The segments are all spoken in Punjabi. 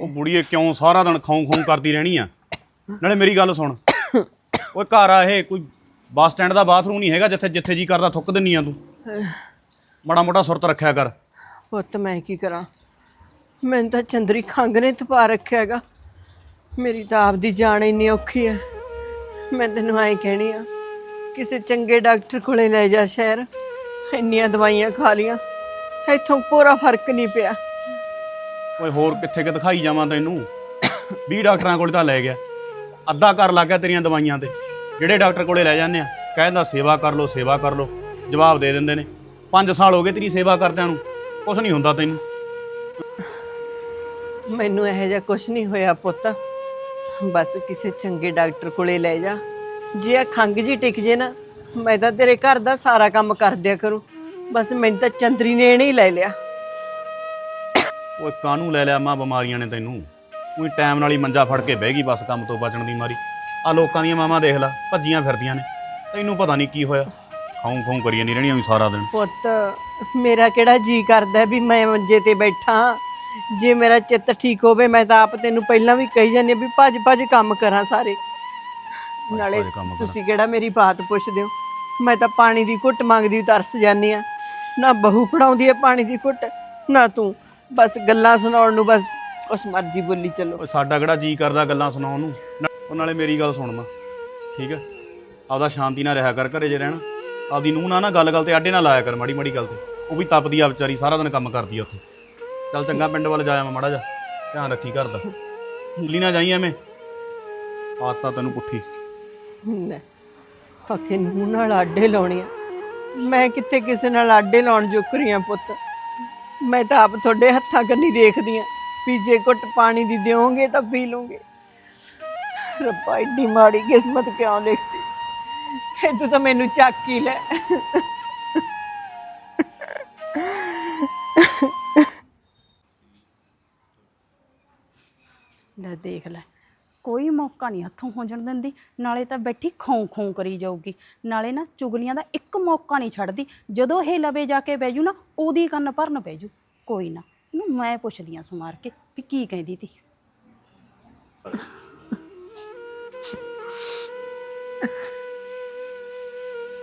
ਉਹ ਬੁੜੀਏ ਕਿਉਂ ਸਾਰਾ ਦਿਨ ਖਾਉਂ ਖਾਉਂ ਕਰਦੀ ਰਹਿਣੀ ਆ? ਨਾਲੇ ਮੇਰੀ ਗੱਲ ਸੁਣ। ਓਏ ਘਰ ਆ ਇਹ, ਕੋਈ ਬੱਸ ਸਟੈਂਡ ਦਾ ਬਾਥਰੂਮ ਨਹੀਂ ਹੈਗਾ ਜਿੱਥੇ ਜਿੱਥੇ ਜੀ ਕਰਦਾ, ਥੁੱਕ ਦਿੰਨੀ ਆ ਤੂੰ। ਮਾੜਾ ਮੋਟਾ ਸੁਰਤ ਰੱਖਿਆ ਕਰ। ਪੁੱਤ, ਮੈਂ ਕੀ ਕਰਾਂ? ਮੈਨੂੰ ਤਾਂ ਚੰਦਰੀ ਖੰਗ ਨੇ ਤਪਾ ਹੈਗਾ। ਮੇਰੀ ਤਾਂ ਆਪਦੀ ਜਾਨ ਇੰਨੀ ਔਖੀ ਹੈ ਮੈਂ ਤੈਨੂੰ ਐਂ ਕਹਿਣੀ ਆ ਕਿਸੇ ਚੰਗੇ ਡਾਕਟਰ ਕੋਲੇ ਲੈ ਜਾ ਸ਼ਹਿਰ। ਇੰਨੀਆਂ ਦਵਾਈਆਂ ਖਾ ਲੀਆਂ। ਇੱਥੋਂ ਪੂਰਾ ਫ਼ਰਕ ਨਹੀਂ ਪਿਆ। ਓਏ ਹੋਰ ਕਿੱਥੇ ਕਿ ਦਿਖਾਈ ਜਾਵਾਂ ਤੈਨੂੰ? 20 ਡਾਕਟਰਾਂ ਕੋਲ ਤਾਂ ਲੈ ਗਿਆ। ਅੱਧਾ ਕਰ ਲੱਗ ਗਿਆ ਤੇਰੀਆਂ ਦਵਾਈਆਂ ਤੇ। ਜਿਹੜੇ ਡਾਕਟਰ ਕੋਲੇ ਲੈ ਜਾਂਦੇ ਆ ਕਹਿੰਦਾ ਸੇਵਾ ਕਰ ਲੋ ਸੇਵਾ ਕਰ ਲੋ ਜਵਾਬ ਦੇ ਦਿੰਦੇ ਨੇ। 5 ਸਾਲ ਹੋ ਗਏ ਤੇਰੀ ਸੇਵਾ ਕਰਦਿਆਂ ਨੂੰ। ਕੁਝ ਨਹੀਂ ਹੁੰਦਾ ਤੈਨੂੰ। ਮੈਨੂੰ ਇਹੋ ਜਿਹਾ ਕੁਝ ਨਹੀਂ ਹੋਇਆ ਪੁੱਤ। ਬਸ ਕਿਸੇ ਚੰਗੇ ਡਾਕਟਰ ਕੋਲੇ ਲੈ ਜਾ। ਜੇ ਆ ਖੰਗ ਜੀ ਟਿਕ ਜੇ ਨਾ ਮੈਂ ਤਾਂ ਤੇਰੇ ਘਰ ਦਾ ਸਾਰਾ ਕੰਮ ਕਰ ਦਿਆ ਕਰੂੰ। ਬਸ ਮੈਨੂੰ ਤਾਂ ਚੰਦਰੀ ਨੇ ਨਹੀਂ ਲੈ ਲਿਆ। ਓਏ ਕਾਹਨੂੰ ਲੈ ਲਿਆ ਮਾਂ ਬਿਮਾਰੀਆਂ ਨੇ ਤੈਨੂੰ? ਉਹੀ ਟਾਈਮ ਨਾਲ ਹੀ ਮੰਜਾ ਫੜ ਕੇ ਬਹਿ ਗਈ ਬਸ ਕੰਮ ਤੋਂ ਬਚਣ ਦੀ ਮਾਰੀ। ਆ ਲੋਕਾਂ ਦੀਆਂ ਮਾਵਾਂ ਦੇਖ ਲੈ ਭੱਜੀਆਂ ਫਿਰਦੀਆਂ ਨੇ। ਤੈਨੂੰ ਪਤਾ ਨਹੀਂ ਕੀ ਹੋਇਆ। ਖਾਉਂ ਖਾਉਂ ਕਰੀ ਜਾਂਦੀ ਰਹਿਣੀ ਵੀ ਸਾਰਾ ਦਿਨ। ਪੁੱਤ ਮੇਰਾ ਕਿਹੜਾ ਜੀ ਕਰਦਾ ਵੀ ਮੈਂ ਮੰਜੇ ਤੇ ਬੈਠਾ ਜੇ ਮੇਰਾ ਚਿੱਤ ਠੀਕ ਹੋਵੇ ਮੈਂ ਤਾਂ ਆਪ ਤੈਨੂੰ ਪਹਿਲਾਂ ਵੀ ਕਹੀ ਜਾਂਦੀ ਹਾਂ ਵੀ ਭੱਜ ਭੱਜ ਕੰਮ ਕਰਾਂ ਸਾਰੇ। ਨਾਲੇ ਕੰਮ ਕਰਾਂ। ਤੁਸੀਂ ਕਿਹੜਾ ਮੇਰੀ ਬਾਤ ਪੁੱਛਦੇ ਹੋ? ਮੈਂ ਤਾਂ ਪਾਣੀ ਦੀ ਘੁੱਟ ਮੰਗਦੀ ਤਰਸ ਜਾਂਦੀ ਆ ਨਾ ਬਹੂ ਫੜਾਉਂਦੀ ਹੈ ਪਾਣੀ ਦੀ ਘੁੱਟ ਨਾ ਤੂੰ। ਬਸ ਗੱਲਾਂ ਸੁਣਾਉਣ ਨੂੰ ਬਸ ਉਸ ਮਰਜ਼ੀ ਬੋਲੀ ਚੱਲੋ। ਸਾਡਾ ਕਿਹੜਾ ਜੀ ਕਰਦਾ ਗੱਲਾਂ ਸੁਣਾਉਣ ਨੂੰ? ਨਾ- ਉਹ ਨਾਲੇ ਮੇਰੀ ਗੱਲ ਸੁਣ ਮਾਂ ਠੀਕ ਹੈ? ਆਪਦਾ ਸ਼ਾਂਤੀ ਨਾਲ ਰਿਹਾ ਕਰ ਘਰੇ ਜੇ ਰਹਿਣਾ। ਆਪਦੀ ਨੂੰਹ ਨਾਲ ਨਾ ਗੱਲ ਗੱਲ ਤੇ ਆਡੇ ਨਾਲ ਲਾਇਆ ਕਰ ਮਾੜੀ ਮਾੜੀ ਗੱਲ ਤੇ। ਉਹ ਵੀ ਤਪਦੀ ਆ ਵਿਚਾਰੀ ਸਾਰਾ ਦਿਨ ਕੰਮ ਕਰਦੀ ਆ ਉੱਥੇ। ਚੱਲ ਚੰਗਾ ਪਿੰਡ ਵੱਲ ਜਾਇਆ ਮੈਂ ਮਾੜਾ ਜਾ ਧਿਆਨ ਰੱਖੀ ਘਰ ਦਾ। ਭੁੱਲੀ ਨਾ ਜਾਈ ਐਵੇਂ। ਆਤਾ ਤੈਨੂੰ ਪੁੱਠੀ। ਲੈ ਹੱਕੇ ਨੂੰ ਨਾਲ ਆਡੇ ਲਾਉਣੀਆਂ ਮੈਂ ਕਿੱਥੇ ਕਿਸੇ ਨਾਲ ਆਡੇ ਲਾਉਣ ਜੋਕਰੀਆਂ ਪੁੱਤ ਮੈਂ ਤਾਂ ਆਪ ਤੁਹਾਡੇ ਹੱਥਾਂ ਕੰਨੀ ਦੇਖਦੀ ਆਂ ਵੀ ਜੇ ਘੁੱਟ ਪਾਣੀ ਦੀ ਦਿਓਗੇ ਤਾਂ ਪੀ ਲਓਗੇ ਰੱਬਾ ਏਡੀ ਮਾੜੀ ਕਿਸਮਤ ਕਿਉਂ ਲਿਖਦੀ ਇਹ ਤੂੰ ਤਾਂ ਮੈਨੂੰ ਚੱਕ ਹੀ ਲੈ ਲੈ ਦੇਖ ਲੈ ਕੋਈ ਮੌਕਾ ਨਹੀਂ ਹੱਥੋਂ ਹੋ ਜਾਣ ਦਿੰਦੀ, ਨਾਲੇ ਤਾਂ ਬੈਠੀ ਖੌਂ ਖੌਂ ਕਰੀ ਜਾਊਗੀ। ਨਾਲੇ ਨਾ ਚੁਗਲੀਆਂ ਦਾ ਇੱਕ ਮੌਕਾ ਨਹੀਂ ਛੱਡਦੀ, ਜਦੋਂ ਇਹ ਲਵੇ ਜਾ ਕੇ ਬਹਿ ਜੂ ਨਾ, ਉਹਦੀ ਕੰਨ ਭਰਨ ਪੈ ਜੂ। ਕੋਈ ਨਾ, ਇਹਨੂੰ ਮੈਂ ਪੁੱਛਦੀ ਆ ਸਮਾਰ ਕੇ ਵੀ ਕੀ ਕਹਿੰਦੀ ਤੀ।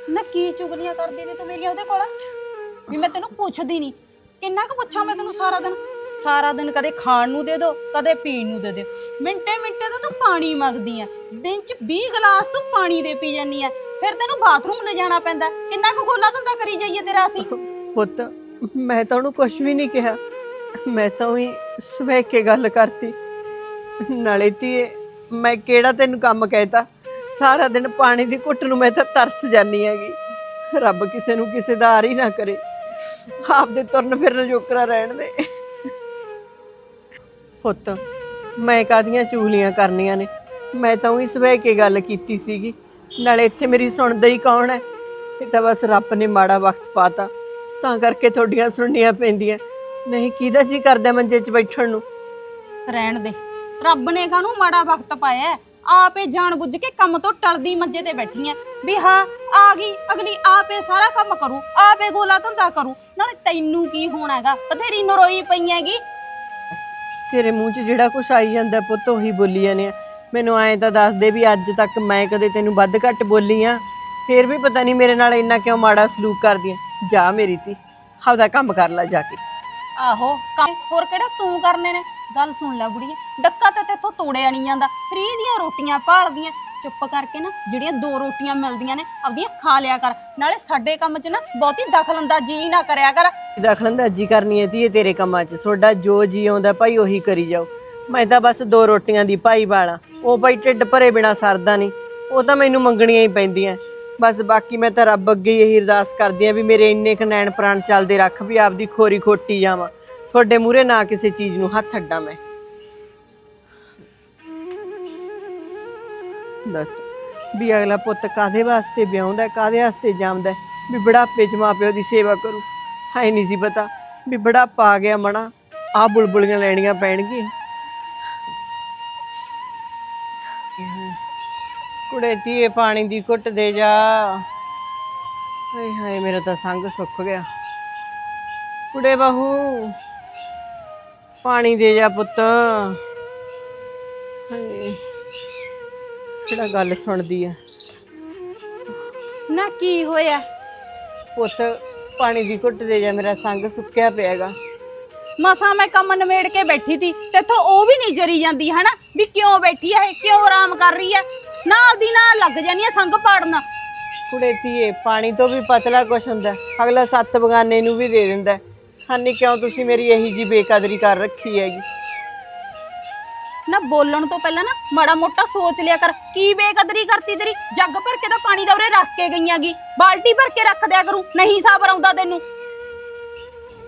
ਨਾ ਕੀ ਚੁਗਲੀਆਂ ਕਰਦੀ ਨੇ ਤੂੰ ਮੇਰੀਆਂ ਉਹਦੇ ਕੋਲ? ਵੀ ਮੈਂ ਤੈਨੂੰ ਪੁੱਛਦੀ ਨਹੀਂ ਕਿੰਨਾ ਕੁ ਪੁੱਛਾਂ ਮੈਂ ਤੈਨੂੰ ਸਾਰਾ ਦਿਨ? ਸਾਰਾ ਦਿਨ ਕਦੇ ਖਾਣ ਨੂੰ ਦੇ ਦੋ ਕਦੇ ਪੀਣ ਨੂੰ ਦੇ ਦਿਓ। ਮਿੰਟੇ ਮਿੰਟੇ ਤਾਂ ਤੂੰ ਪਾਣੀ ਮੰਗਦੀ ਆ ਦਿਨ ਚ 20 ਗਲਾਸ ਤੂੰ ਪਾਣੀ ਦੇ ਪੀ ਜਾਨੀ ਆ ਫਿਰ ਤੈਨੂੰ ਬਾਥਰੂਮ ਲੈ ਜਾਣਾ ਪੈਂਦਾ। ਕਿੰਨਾ ਕੁ ਗੋਲਾ ਧੰਦਾ ਕਰੀ ਜਾਈਏ ਤੇਰਾ ਅਸੀਂ? ਪੁੱਤ, ਮੈਂ ਤਾਂ ਉਹਨੂੰ ਕੁਝ ਵੀ ਨਹੀਂ ਕਿਹਾ। ਮੈਂ ਤਾਂ ਉਹੀ ਸਵੇਕ ਕੇ ਗੱਲ ਕਰਤੀ। ਨਾਲੇ ਧੀਏ, ਮੈਂ ਕਿਹੜਾ ਤੈਨੂੰ ਕੰਮ ਕਹਿਤਾ? ਸਾਰਾ ਦਿਨ ਪਾਣੀ ਦੀ ਘੁੱਟ ਨੂੰ ਮੈਂ ਤਾਂ ਤਰਸ ਜਾਨੀ ਹੈਗੀ। ਰੱਬ ਕਿਸੇ ਨੂੰ ਕਿਸੇ ਦਾ ਆਰ ਹੀ ਨਾ ਕਰੇ। ਆਪਦੇ ਤੁਰਨ ਫਿਰਨ ਜੋਕਰਾ ਰਹਿਣ ਦੇ। ਪੁੱਤ, ਮੈਂ ਕਾਦੀਆਂ ਚੂਲੀਆਂ ਕਰਨੀਆਂ ਨੇ? ਮੈਂ ਤਾਂ ਉਹੀ ਸਵੇਕ ਕੇ ਗੱਲ ਕੀਤੀ ਸੀਗੀ। ਨਾਲੇ ਇੱਥੇ ਮੇਰੀ ਸੁਣਦਾ ਹੀ ਕੌਣ ਹੈ? ਇਹ ਤਾਂ ਬਸ ਰੱਬ ਨੇ ਮਾੜਾ ਵਕਤ ਪਾਤਾ। ਤਾਂ ਕਰਕੇ ਤੁਹਾਡੀਆਂ ਸੁਣਨੀਆਂ ਪੈਂਦੀਆਂ। ਨਹੀਂ, ਕਿਹਦਾ ਜੀ ਕਰਦਾ ਮੰਜੇ 'ਚ ਬੈਠਣ ਨੂੰ? ਰਹਿਣ ਦੇ। ਰੱਬ ਨੇ ਕਾਹਨੂੰ ਮਾੜਾ ਵਕਤ ਪਾਇਆ ਹੈ? ਆਪੇ ਜਾਣ ਬੁੱਝ ਕੇ ਕੰਮ ਤੋਂ ਟਲਦੀ ਮੰਜੇ ਤੇ ਬੈਠੀ ਐ ਵੀ ਹਾਂ, ਆ ਗਈ, ਅਗਲੀ ਆਪੇ ਸਾਰਾ ਕੰਮ ਕਰੂ, ਆਪੇ ਗੋਲਾ ਧੰਦਾ ਕਰੂ। ਨਾਲੇ ਤੈਨੂੰ ਕੀ ਹੋਣਾ ਹੋਣਾਗਾ ਬਥੇਰੀ ਨਰੋਈ ਪਈ ਹੈਗੀ। ਤੇਰੇ ਮੂੰਹ 'ਚ ਜਿਹੜਾ ਕੁਛ ਆਈ ਜਾਂਦਾ ਪੁੱਤ, ਉਹੀ ਬੋਲੀ ਜਾਂਦੇ ਆ। ਮੈਨੂੰ ਐਂ ਤਾਂ ਦੱਸ ਦੇ ਵੀ ਅੱਜ ਤੱਕ ਮੈਂ ਕਦੇ ਤੈਨੂੰ ਵੱਧ ਘੱਟ ਬੋਲੀ ਆ। ਫੇਰ ਵੀ ਪਤਾ ਨਹੀਂ ਮੇਰੇ ਨਾਲ ਇੰਨਾ ਕਿਉਂ ਮਾੜਾ ਸਲੂਕ ਕਰਦੀ ਆ। ਜਾ ਮੇਰੀ ਤੀ ਆਪਦਾ ਕੰਮ ਕਰ ਲੈ ਜਾ ਕੇ। ਆਹੋ, ਕੰਮ ਹੋਰ ਕਿਹੜਾ ਤੂੰ ਕਰਨੇ ਨੇ? ਗੱਲ ਸੁਣ ਲੈ ਬੁੜੀਏ, ਡੱਕਾ ਤੇ ਤੇਥੋਂ ਤੋੜਿਆ ਨਹੀਂ ਜਾਂਦਾ। ਫਰੀ ਦੀਆਂ ਰੋਟੀਆਂ ਭਾਲਦੀਆਂ ਚੁੱਪ ਕਰਕੇ ਨਾ ਜਿਹੜੀਆਂ ਦੋ ਰੋਟੀਆਂ ਮਿਲਦੀਆਂ ਨੇ, ਆਪਦੀਆਂ ਖਾ ਲਿਆ ਕਰ। ਨਾਲੇ ਸਾਡੇ ਕੰਮ 'ਚ ਨਾ ਬਹੁਤੀ ਦਖਲ ਨਾ ਕਰਿਆ ਕਰ। ਦਖਲਅੰਦਾਜ਼ੀ ਕਰਨੀ ਹੈ ਤੀ ਤੇਰੇ ਕੰਮਾਂ 'ਚ? ਤੁਹਾਡਾ ਜੋ ਜੀ ਆਉਂਦਾ ਭਾਈ ਉਹੀ ਕਰੀ ਜਾਓ। ਮੈਂ ਤਾਂ ਬਸ ਦੋ ਰੋਟੀਆਂ ਦੀ ਭਾਈ ਵਾਲਾ। ਉਹ ਭਾਈ ਢਿੱਡ ਭਰੇ ਬਿਨਾ ਸਰਦਾ ਨਹੀਂ। ਉਹ ਤਾਂ ਮੈਨੂੰ ਮੰਗਣੀਆਂ ਹੀ ਪੈਂਦੀਆਂ। ਬਸ ਬਾਕੀ ਮੈਂ ਤਾਂ ਰੱਬ ਅੱਗੇ ਹੀ ਇਹੀ ਅਰਦਾਸ ਕਰਦੀ ਆ ਵੀ ਮੇਰੇ ਇੰਨੇ ਕੁ ਨੈਣ ਪ੍ਰਾਣ ਚੱਲਦੇ ਰੱਖ ਵੀ ਆਪਦੀ ਖੋਰੀ ਖੋਟੀ ਜਾਵਾਂ। ਤੁਹਾਡੇ ਮੂਹਰੇ ਨਾ ਕਿਸੇ ਚੀਜ਼ ਨੂੰ ਹੱਥ ਅੱਡਾ ਮੈਂ। ਦੱਸ ਵੀ ਅਗਲਾ ਪੁੱਤ ਕਾਦੇ ਵਾਸਤੇ ਵਿਆਹੁੰਦਾ ਕਾਦੇ ਵਾਸਤੇ ਜਾਮਦਾ ਵੀ ਬੁਢਾਪੇ ਚ ਮਾਪਿਓ ਦੀ ਸੇਵਾ ਕਰੂ। ਹਾਏ ਨਹੀਂ ਸੀ ਪਤਾ ਵੀ ਬੁਢਾਪਾ ਆ ਗਿਆ ਮਣਾ ਆ ਬੁਲਬੁਲੀਆਂ ਲੈਣੀਆਂ ਪੈਣਗੀਆਂ। ਕੁੜੇ ਧੀਏ, ਪਾਣੀ ਦੀ ਘੁੱਟ ਦੇ ਜਾ। ਹਾਏ ਹਾਏ, ਮੇਰਾ ਤਾਂ ਸੰਗ ਸੁੱਕ ਗਿਆ। ਕੁੜੇ ਬਹੂ, ਪਾਣੀ ਦੇ ਜਾ ਪੁੱਤ। ਹਾਏ। ਕਿਹੜਾ ਗੱਲ ਸੁਣਦੀ ਆ? ਨਾ ਕੀ ਹੋਇਆ? ਪੁੱਤ ਪਾਣੀ ਦੀ ਘੁੱਟ ਦੇ ਜਾ ਮੇਰਾ ਸੰਗ ਸੁੱਕਿਆ ਪਿਆਗਾ। ਮਸਾਂ ਮੈਂ ਕੰਮ ਨਵੇੜ ਕੇ ਬੈਠੀ ਸੀ ਤੇਥੋਂ ਉਹ ਵੀ ਨਹੀਂ ਜਰੀ ਜਾਂਦੀ ਹਨਾ? ਵੀ ਕਿਉਂ ਬੈਠੀ ਐ ਇਹ ਕਿਉਂ ਆਰਾਮ ਕਰ ਰਹੀ ਐ ਨਾਲ ਦੀ ਨਾਲ ਲੱਗ ਜਾਨੀ ਐ ਸੰਗ ਪਾੜਨਾ। ਕੁੜੇ ਧੀਏ ਪਾਣੀ ਤੋਂ ਵੀ ਪਤਲਾ ਕੁਛ ਹੁੰਦਾ। ਅਗਲਾ ਸੱਤ ਬਗਾਨੇ ਨੂੰ ਵੀ ਦੇ ਦਿੰਦਾ। ਹਾਨੀ ਕਿਉਂ ਤੁਸੀਂ ਮੇਰੀ ਇਹੀ ਜੀ ਬੇਕਦਰੀ ਕਰ ਰੱਖੀ ਹੈਗੀ? ਨਾ ਬੋਲਣ ਤੋਂ ਪਹਿਲਾਂ ਨਾ ਮਾੜਾ ਮੋਟਾ ਸੋਚ ਲਿਆ ਕਰ ਕੀ ਬੇਕਦਰੀ ਕਰਤੀ ਤੇਰੀ? ਜੱਗ ਭਰ ਕੇ ਤਾਂ ਪਾਣੀ ਦਾ ਉਰੇ ਰੱਖ ਕੇ ਗਈਆਂਗੀ। ਬਾਲਟੀ ਭਰ ਕੇ ਰੱਖ ਦਿਆ ਕਰੂੰ ਨਹੀਂ ਸਾਬਰ ਆਉਂਦਾ ਤੈਨੂੰ।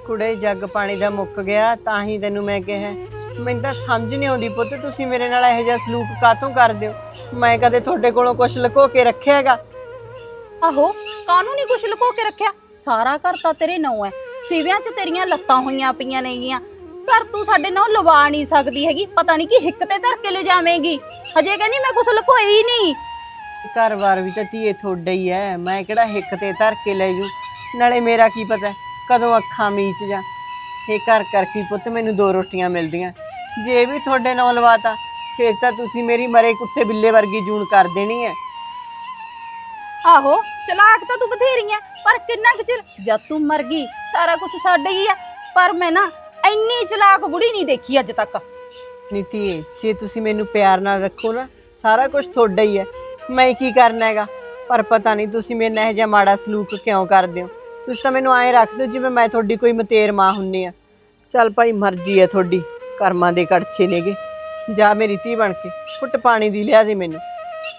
ਕੁੜੇ ਜੱਗ ਪਾਣੀ ਦਾ ਮੁੱਕ ਗਿਆ ਤਾਂ ਹੀ ਤੈਨੂੰ ਮੈਂ ਕਿਹਾ। ਮੈਨੂੰ ਤਾਂ ਸਮਝ ਨਹੀਂ ਆਉਂਦੀ ਪੁੱਤ ਤੁਸੀਂ ਮੇਰੇ ਨਾਲ ਇਹੋ ਜਿਹਾ ਸਲੂਕ ਕਾਤੋਂ ਕਰਦੇ ਹੋ? ਮੈਂ ਕਦੇ ਤੁਹਾਡੇ ਕੋਲੋਂ ਕੁਝ ਲੁਕੋ ਕੇ ਰੱਖਿਆ ਹੈਗਾ? ਆਹੋ ਕਾਨੂੰ ਨਹੀਂ ਕੁਛ ਲੁਕੋ ਕੇ ਰੱਖਿਆ? ਸਾਰਾ ਘਰ ਤਾਂ ਤੇਰੇ ਨਾਂ ਹੈ। ਸਿਵਿਆਂ 'ਚ ਤੇਰੀਆਂ ਲੱਤਾਂ ਹੋਈਆਂ ਪਈਆਂ ਨੇਗੀਆਂ। ਘਰ ਤੂੰ ਸਾਡੇ ਨਾਲ ਲਵਾ ਨਹੀਂ ਸਕਦੀ ਹੈਗੀ। ਪਤਾ ਨਹੀਂ ਕੀ ਹਿੱਕ ਤੇ ਧਰ ਕੇ ਲੈ ਜਾਵੇਂਗੀ ਹਜੇ ਕਹਿੰਦੀ ਮੈਂ ਕੁਛ ਲੁਕੋਈ ਨਹੀਂ। ਘਰ-ਬਾਰ ਵੀ ਤਾਂ ਧੀਏ ਤੁਹਾਡਾ ਹੀ ਹੈ ਮੈਂ ਕਿਹੜਾ ਹਿੱਕ ਤੇ ਧਰ ਕੇ ਲੈ ਜੂ? ਨਾਲੇ ਮੇਰਾ ਕੀ ਪਤਾ ਕਦੋਂ ਅੱਖਾਂ ਮੀਚ ਜਾ। ਇਹ ਘਰ ਕਰਕੇ ਹੀ ਪੁੱਤ ਮੈਨੂੰ ਦੋ ਰੋਟੀਆਂ ਮਿਲਦੀਆਂ। ਜੇ ਵੀ ਤੁਹਾਡੇ ਨਾਲ ਲਵਾਤਾ ਫਿਰ ਤਾਂ ਤੁਸੀਂ ਮੇਰੀ ਮਰੇ ਕੁੱਤੇ ਬਿੱਲੇ ਵਰਗੀ ਜੂਨ ਕਰ ਦੇਣੀ ਹੈ ਆਹੋ ਚਲਾਕ ਤਾਂ ਤੂੰ ਬਥੇਰੀ ਐ ਪਰ ਕਿੰਨਾ ਕੁ ਚਿਰ ਜਦ ਤੂੰ ਮਰ ਗਈ ਸਾਰਾ ਕੁਝ ਸਾਡੇ ਹੀ ਆ ਪਰ ਮੈਂ ਨਾ ਇੰਨੀ ਚਲਾਕ ਬੁੜੀ ਨਹੀਂ ਦੇਖੀ ਅੱਜ ਤੱਕ। ਨੀਤੀ ਜੇ ਤੁਸੀਂ ਮੈਨੂੰ ਪਿਆਰ ਨਾਲ ਰੱਖੋ ਨਾ ਸਾਰਾ ਕੁਝ ਤੁਹਾਡਾ ਹੀ ਹੈ। ਮੈਂ ਕੀ ਕਰਨਾ ਹੈਗਾ? ਪਰ ਪਤਾ ਨਹੀਂ ਤੁਸੀਂ ਮੇਰੇ ਨਾਲ ਇਹ ਜਿਹਾ ਮਾੜਾ ਸਲੂਕ ਕਿਉਂ ਕਰਦੇ ਹੋ? ਤੁਸੀਂ ਤਾਂ ਮੈਨੂੰ ਐਂ ਰੱਖਦੇ ਹੋ ਜਿਵੇਂ ਮੈਂ ਤੁਹਾਡੀ ਕੋਈ ਮਤੇਰ ਮਾਂ ਹੁੰਨੀ ਆ। ਚੱਲ ਭਾਈ ਮਰਜ਼ੀ ਹੈ ਤੁਹਾਡੀ। ਕਰਮਾਂ ਦੇ ਕੜਛੇ ਨੇਗੇ। ਜਾ ਮੇਰੀ ਧੀ ਬਣ ਕੇ ਫੁੱਟ ਪਾਣੀ ਦੀ ਲਿਆ ਦੇ ਮੈਨੂੰ।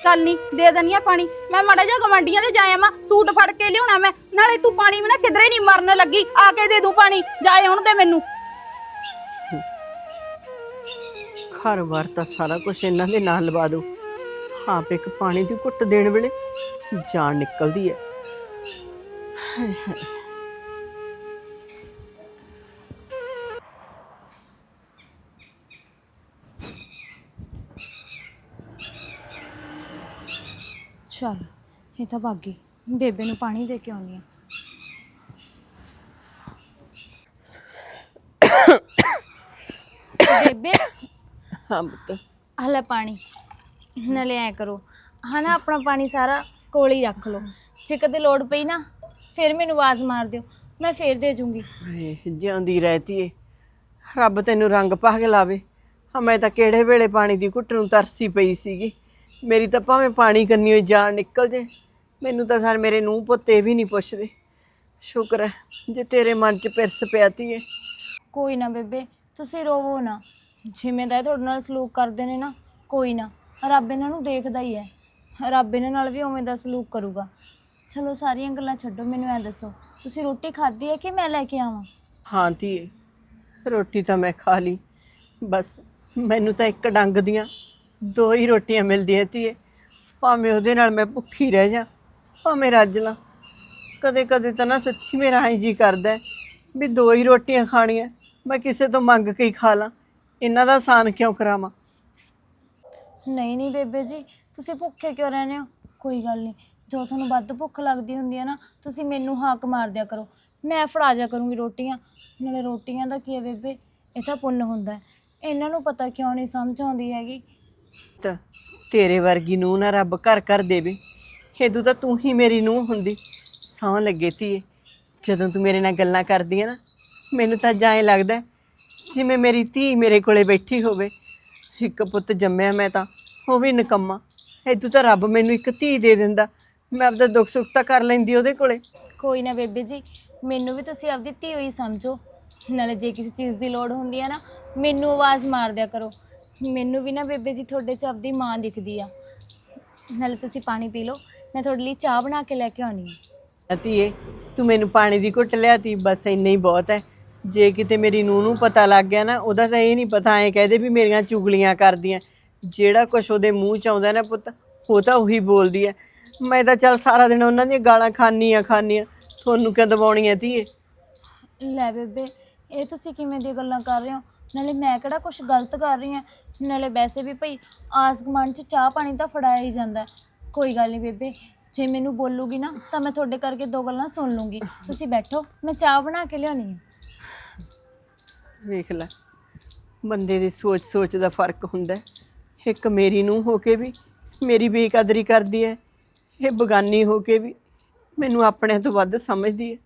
ਚੱਲ ਨਹੀਂ ਦੇ ਦਨੀਆ ਪਾਣੀ। ਮੈਂ ਮਾੜਾ ਜਿਹਾ ਗਵਾਂਡੀਆਂ ਦੇ ਜਾਇਆ ਮੈਂ ਸੂਟ ਫੜ ਕੇ ਲਿਆਉਣਾ ਮੈਂ। ਨਾਲੇ ਤੂੰ ਪਾਣੀ ਵੀ ਨਾ ਕਿਧਰੇ ਨਹੀਂ ਮਰਨ ਲੱਗੀ। ਆ ਕੇ ਦੇ ਦੂੰ ਪਾਣੀ ਜਾਏ ਹੁਣ ਦੇ ਮੈਨੂੰ। ਘਰ-ਬਾਰ ਤਾਂ ਸਾਰਾ ਕੁਝ ਇਹਨਾਂ ਦੇ ਨਾਲ ਲਵਾ ਦਿਓ। ਆਪ ਇੱਕ ਪਾਣੀ ਦੀ ਘੁੱਟ ਦੇਣ ਵੇਲੇ ਜਾਨ ਨਿਕਲਦੀ ਹੈ। ਹਾਏ ਹਾਏ ਚਲ, ਇਹ ਤਾਂ ਭਾਗੀ ਬੇਬੇ ਨੂੰ ਪਾਣੀ ਦੇ ਕੇ ਆਉਣੀ ਆ ਬੇਬੇ ਹਾਂ ਪੁੱਤ। ਹਲੇ ਪਾਣੀ। ਨਾਲੇ ਐ ਕਰੋ। ਹਨਾ ਆਪਣਾ ਪਾਣੀ ਸਾਰਾ ਕੋਲ ਹੀ ਰੱਖ ਲਓ। ਜੇ ਕਦੇ ਲੋੜ ਪਈ ਨਾ ਫਿਰ ਮੈਨੂੰ ਆਵਾਜ਼ ਮਾਰ ਦਿਓ। ਮੈਂ ਫੇਰ ਦੇ ਜੂੰਗੀ। ਹਾਏ, ਜਿਉਂਦੀ ਰਹਤੀ ਏ। ਰੱਬ ਤੈਨੂੰ ਰੰਗ ਪਾ ਕੇ ਲਾਵੇ। ਹਾਂ ਮੈਂ ਤਾਂ ਕਿਹੜੇ ਵੇਲੇ ਪਾਣੀ ਦੀ ਘੁੱਟ ਨੂੰ ਤਰਸੀ ਪਈ ਸੀਗੀ। ਮੇਰੀ ਤਾਂ ਭਾਵੇਂ ਪਾਣੀ ਕੰਨੀ ਹੋਈ ਜਾਨ ਨਿਕਲ ਜੇ ਮੈਨੂੰ ਤਾਂ ਸਰ ਮੇਰੇ ਨੂੰ ਪੁੱਤੇ ਵੀ ਨਹੀਂ ਪੁੱਛਦੇ। ਸ਼ੁਕਰ ਹੈ ਜੇ ਤੇਰੇ ਮਨ 'ਚ ਪਿਰਸ ਪਿਆਤੀ ਏ ਕੋਈ ਨਾ ਬੇਬੇ ਤੁਸੀਂ ਰੋਵੋ ਨਾ। ਜਿਵੇਂ ਦਾ ਇਹ ਤੁਹਾਡੇ ਨਾਲ ਸਲੂਕ ਕਰਦੇ ਨੇ ਨਾ, ਕੋਈ ਨਾ। ਰੱਬ ਇਹਨਾਂ ਨੂੰ ਦੇਖਦਾ ਹੀ ਹੈ। ਰੱਬ ਇਹਨਾਂ ਨਾਲ ਵੀ ਉਵੇਂ ਦਾ ਸਲੂਕ ਕਰੂਗਾ। ਚਲੋ ਸਾਰੀਆਂ ਗੱਲਾਂ ਛੱਡੋ, ਮੈਨੂੰ ਐ ਦੱਸੋ, ਤੁਸੀਂ ਰੋਟੀ ਖਾਧੀ ਹੈ ਕਿ ਮੈਂ ਲੈ ਕੇ ਆਵਾਂ? ਹਾਂ ਧੀਏ, ਰੋਟੀ ਤਾਂ ਮੈਂ ਖਾ ਲਈ। ਬਸ, ਮੈਨੂੰ ਤਾਂ ਇੱਕ ਡੰਗ ਦੀਆਂ ਦੋ ਹੀ ਰੋਟੀਆਂ ਮਿਲਦੀਆਂ ਧੀਏ। ਭਾਵੇਂ ਉਹਦੇ ਨਾਲ ਮੈਂ ਭੁੱਖੀ ਰਹਿ ਜਾ, ਭਾਵੇਂ ਰੱਜ ਲਾਂ। ਕਦੇ ਕਦੇ ਤਾਂ ਨਾ ਸੱਚੀ ਮੇਰਾ ਐਂ ਜੀ ਕਰਦਾ ਹੈ ਵੀ ਦੋ ਹੀ ਰੋਟੀਆਂ ਖਾਣੀਆਂ, ਮੈਂ ਕਿਸੇ ਤੋਂ ਮੰਗ ਕੇ ਹੀ ਖਾ ਲਾਂ। ਇਹਨਾਂ ਦਾ ਆਸਾਨ ਕਿਉਂ ਕਰਾਵਾਂ? ਨਹੀਂ ਨਹੀਂ ਬੇਬੇ ਜੀ ਤੁਸੀਂ ਭੁੱਖੇ ਕਿਉਂ ਰਹਿੰਦੇ ਹੋ? ਕੋਈ ਗੱਲ ਨਹੀਂ ਜੋ ਤੁਹਾਨੂੰ ਵੱਧ ਭੁੱਖ ਲੱਗਦੀ ਹੁੰਦੀ ਹੈ ਨਾ ਤੁਸੀਂ ਮੈਨੂੰ ਹਾਕ ਮਾਰ ਦਿਆ ਕਰੋ। ਮੈਂ ਫੜਾ ਜਾ ਕਰੂੰਗੀ ਰੋਟੀਆਂ। ਨਾਲੇ ਰੋਟੀਆਂ ਦਾ ਕੀ ਹੈ ਬੇਬੇ? ਇਹ ਤਾਂ ਪੁੰਨ ਹੁੰਦਾ ਹੈ। ਇਹਨਾਂ ਨੂੰ ਪਤਾ ਕਿਉਂ ਨਹੀਂ ਸਮਝ ਆਉਂਦੀ ਹੈਗੀ? ਤਾਂ ਤੇਰੇ ਵਰਗੀ ਨੂੰ ਨਾ ਰੱਬ ਘਰ ਘਰ ਦੇਵੇ। ਇਦੋਂ ਤਾਂ ਤੂੰ ਹੀ ਮੇਰੀ ਨੂੰਹ ਹੁੰਦੀ। ਸੌਂ ਲੱਗੇ ਧੀਏ ਜਦੋਂ ਤੂੰ ਮੇਰੇ ਨਾਲ ਗੱਲਾਂ ਕਰਦੀ ਹੈ ਨਾ ਮੈਨੂੰ ਤਾਂ ਜਾਏ ਲੱਗਦਾ ਹੈ ਜਿਵੇਂ ਮੇਰੀ ਧੀ ਮੇਰੇ ਕੋਲੇ ਬੈਠੀ ਹੋਵੇ ਇੱਕ ਪੁੱਤ ਜੰਮਿਆ ਮੈਂ ਤਾਂ ਉਹ ਵੀ ਨਿਕੰਮਾ। ਇਦੋਂ ਤਾਂ ਰੱਬ ਮੈਨੂੰ ਇੱਕ ਧੀ ਦੇ ਦਿੰਦਾ ਮੈਂ ਆਪਦਾ ਦੁੱਖ ਸੁੱਖ ਤਾਂ ਕਰ ਲੈਂਦੀ ਉਹਦੇ ਕੋਲੇ। ਕੋਈ ਨਾ ਬੇਬੇ ਜੀ ਮੈਨੂੰ ਵੀ ਤੁਸੀਂ ਆਪਦੀ ਧੀ ਹੋਈ ਸਮਝੋ। ਨਾਲੇ ਜੇ ਕਿਸੇ ਚੀਜ਼ ਦੀ ਲੋੜ ਹੁੰਦੀ ਹੈ ਨਾ ਮੈਨੂੰ ਆਵਾਜ਼ ਮਾਰ ਦਿਆ ਕਰੋ। ਮੈਨੂੰ ਵੀ ਨਾ ਬੇਬੇ ਜੀ ਤੁਹਾਡੇ 'ਚ ਆਪਦੀ ਮਾਂ ਦਿਖਦੀ ਆ। ਨਾਲੇ ਤੁਸੀਂ ਪਾਣੀ ਪੀ ਲਓ ਮੈਂ ਤੁਹਾਡੇ ਲਈ ਚਾਹ ਬਣਾ ਕੇ ਲੈ ਕੇ ਆਉਣੀ ਹੈ ਧੀਏ ਤੂੰ ਮੈਨੂੰ ਪਾਣੀ ਦੀ ਘੁੱਟ ਲਿਆਤੀ ਬਸ ਇੰਨਾ ਹੀ ਬਹੁਤ ਹੈ। ਜੇ ਕਿਤੇ ਮੇਰੀ ਨੂੰਹ ਨੂੰ ਪਤਾ ਲੱਗ ਗਿਆ ਨਾ, ਉਹਦਾ ਤਾਂ ਇਹ ਨਹੀਂ ਪਤਾ, ਐ ਕਹਦੇ ਵੀ ਮੇਰੀਆਂ ਚੁਗਲੀਆਂ ਕਰਦੀਆਂ। ਜਿਹੜਾ ਕੁਛ ਉਹਦੇ ਮੂੰਹ ਚ ਆਉਂਦਾ ਨਾ ਪੁੱਤ, ਉਹ ਤਾਂ ਉਹੀ ਬੋਲਦੀ ਐ। ਮੈਂ ਤਾਂ ਚੱਲ ਸਾਰਾ ਦਿਨ ਉਹਨਾਂ ਦੀਆਂ ਗਾਲਾਂ ਖਾਨੀ ਆ ਖਾਨੀ ਆ। ਤੁਹਾਨੂੰ ਕਿਉਂ ਦਬਾਉਣੀ ਦਬਾਉਣੀਆਂ ਧੀਏ? ਲੈ ਬੇਬੇ, ਇਹ ਤੁਸੀਂ ਕਿਵੇਂ ਦੀਆਂ ਗੱਲਾਂ ਕਰ ਰਹੇ ਹੋ? ਨਾਲੇ ਮੈਂ ਕਿਹੜਾ ਕੁਝ ਗਲਤ ਕਰ ਰਹੀ ਹਾਂ ਨਾਲੇ ਵੈਸੇ ਵੀ ਭਈ, ਆਸ ਗੁਆਂਢ ਚ ਚਾਹ ਪਾਣੀ ਤਾਂ ਫੜਾਇਆ ਹੀ ਜਾਂਦਾ। ਹੈ। ਕੋਈ ਗੱਲ ਨਹੀਂ ਬੇਬੇ, ਜੇ ਮੈਨੂੰ ਬੋਲੂਗੀ ਨਾ, ਤਾਂ ਮੈਂ ਤੁਹਾਡੇ ਕਰਕੇ ਦੋ ਗੱਲਾਂ ਸੁਣ ਲੂੰਗੀ। ਤੁਸੀਂ ਬੈਠੋ, ਮੈਂ ਚਾਹ ਬਣਾ ਕੇ ਲਿਆਉਣੀ ਹੈ ਵੇਖ ਲੈ। ਬੰਦੇ ਦੀ ਸੋਚ ਸੋਚ ਦਾ ਫ਼ਰਕ ਹੁੰਦਾ ਹੈ। ਇੱਕ ਮੇਰੀ ਨੂੰ ਹੋ ਕੇ ਵੀ ਮੇਰੀ ਬੇਕਦਰੀ ਕਰਦੀ ਹੈ। ਇਹ ਬਗਾਨੀ ਹੋ ਕੇ ਵੀ ਮੈਨੂੰ ਆਪਣੇ ਤੋਂ ਵੱਧ ਸਮਝਦੀ ਹੈ।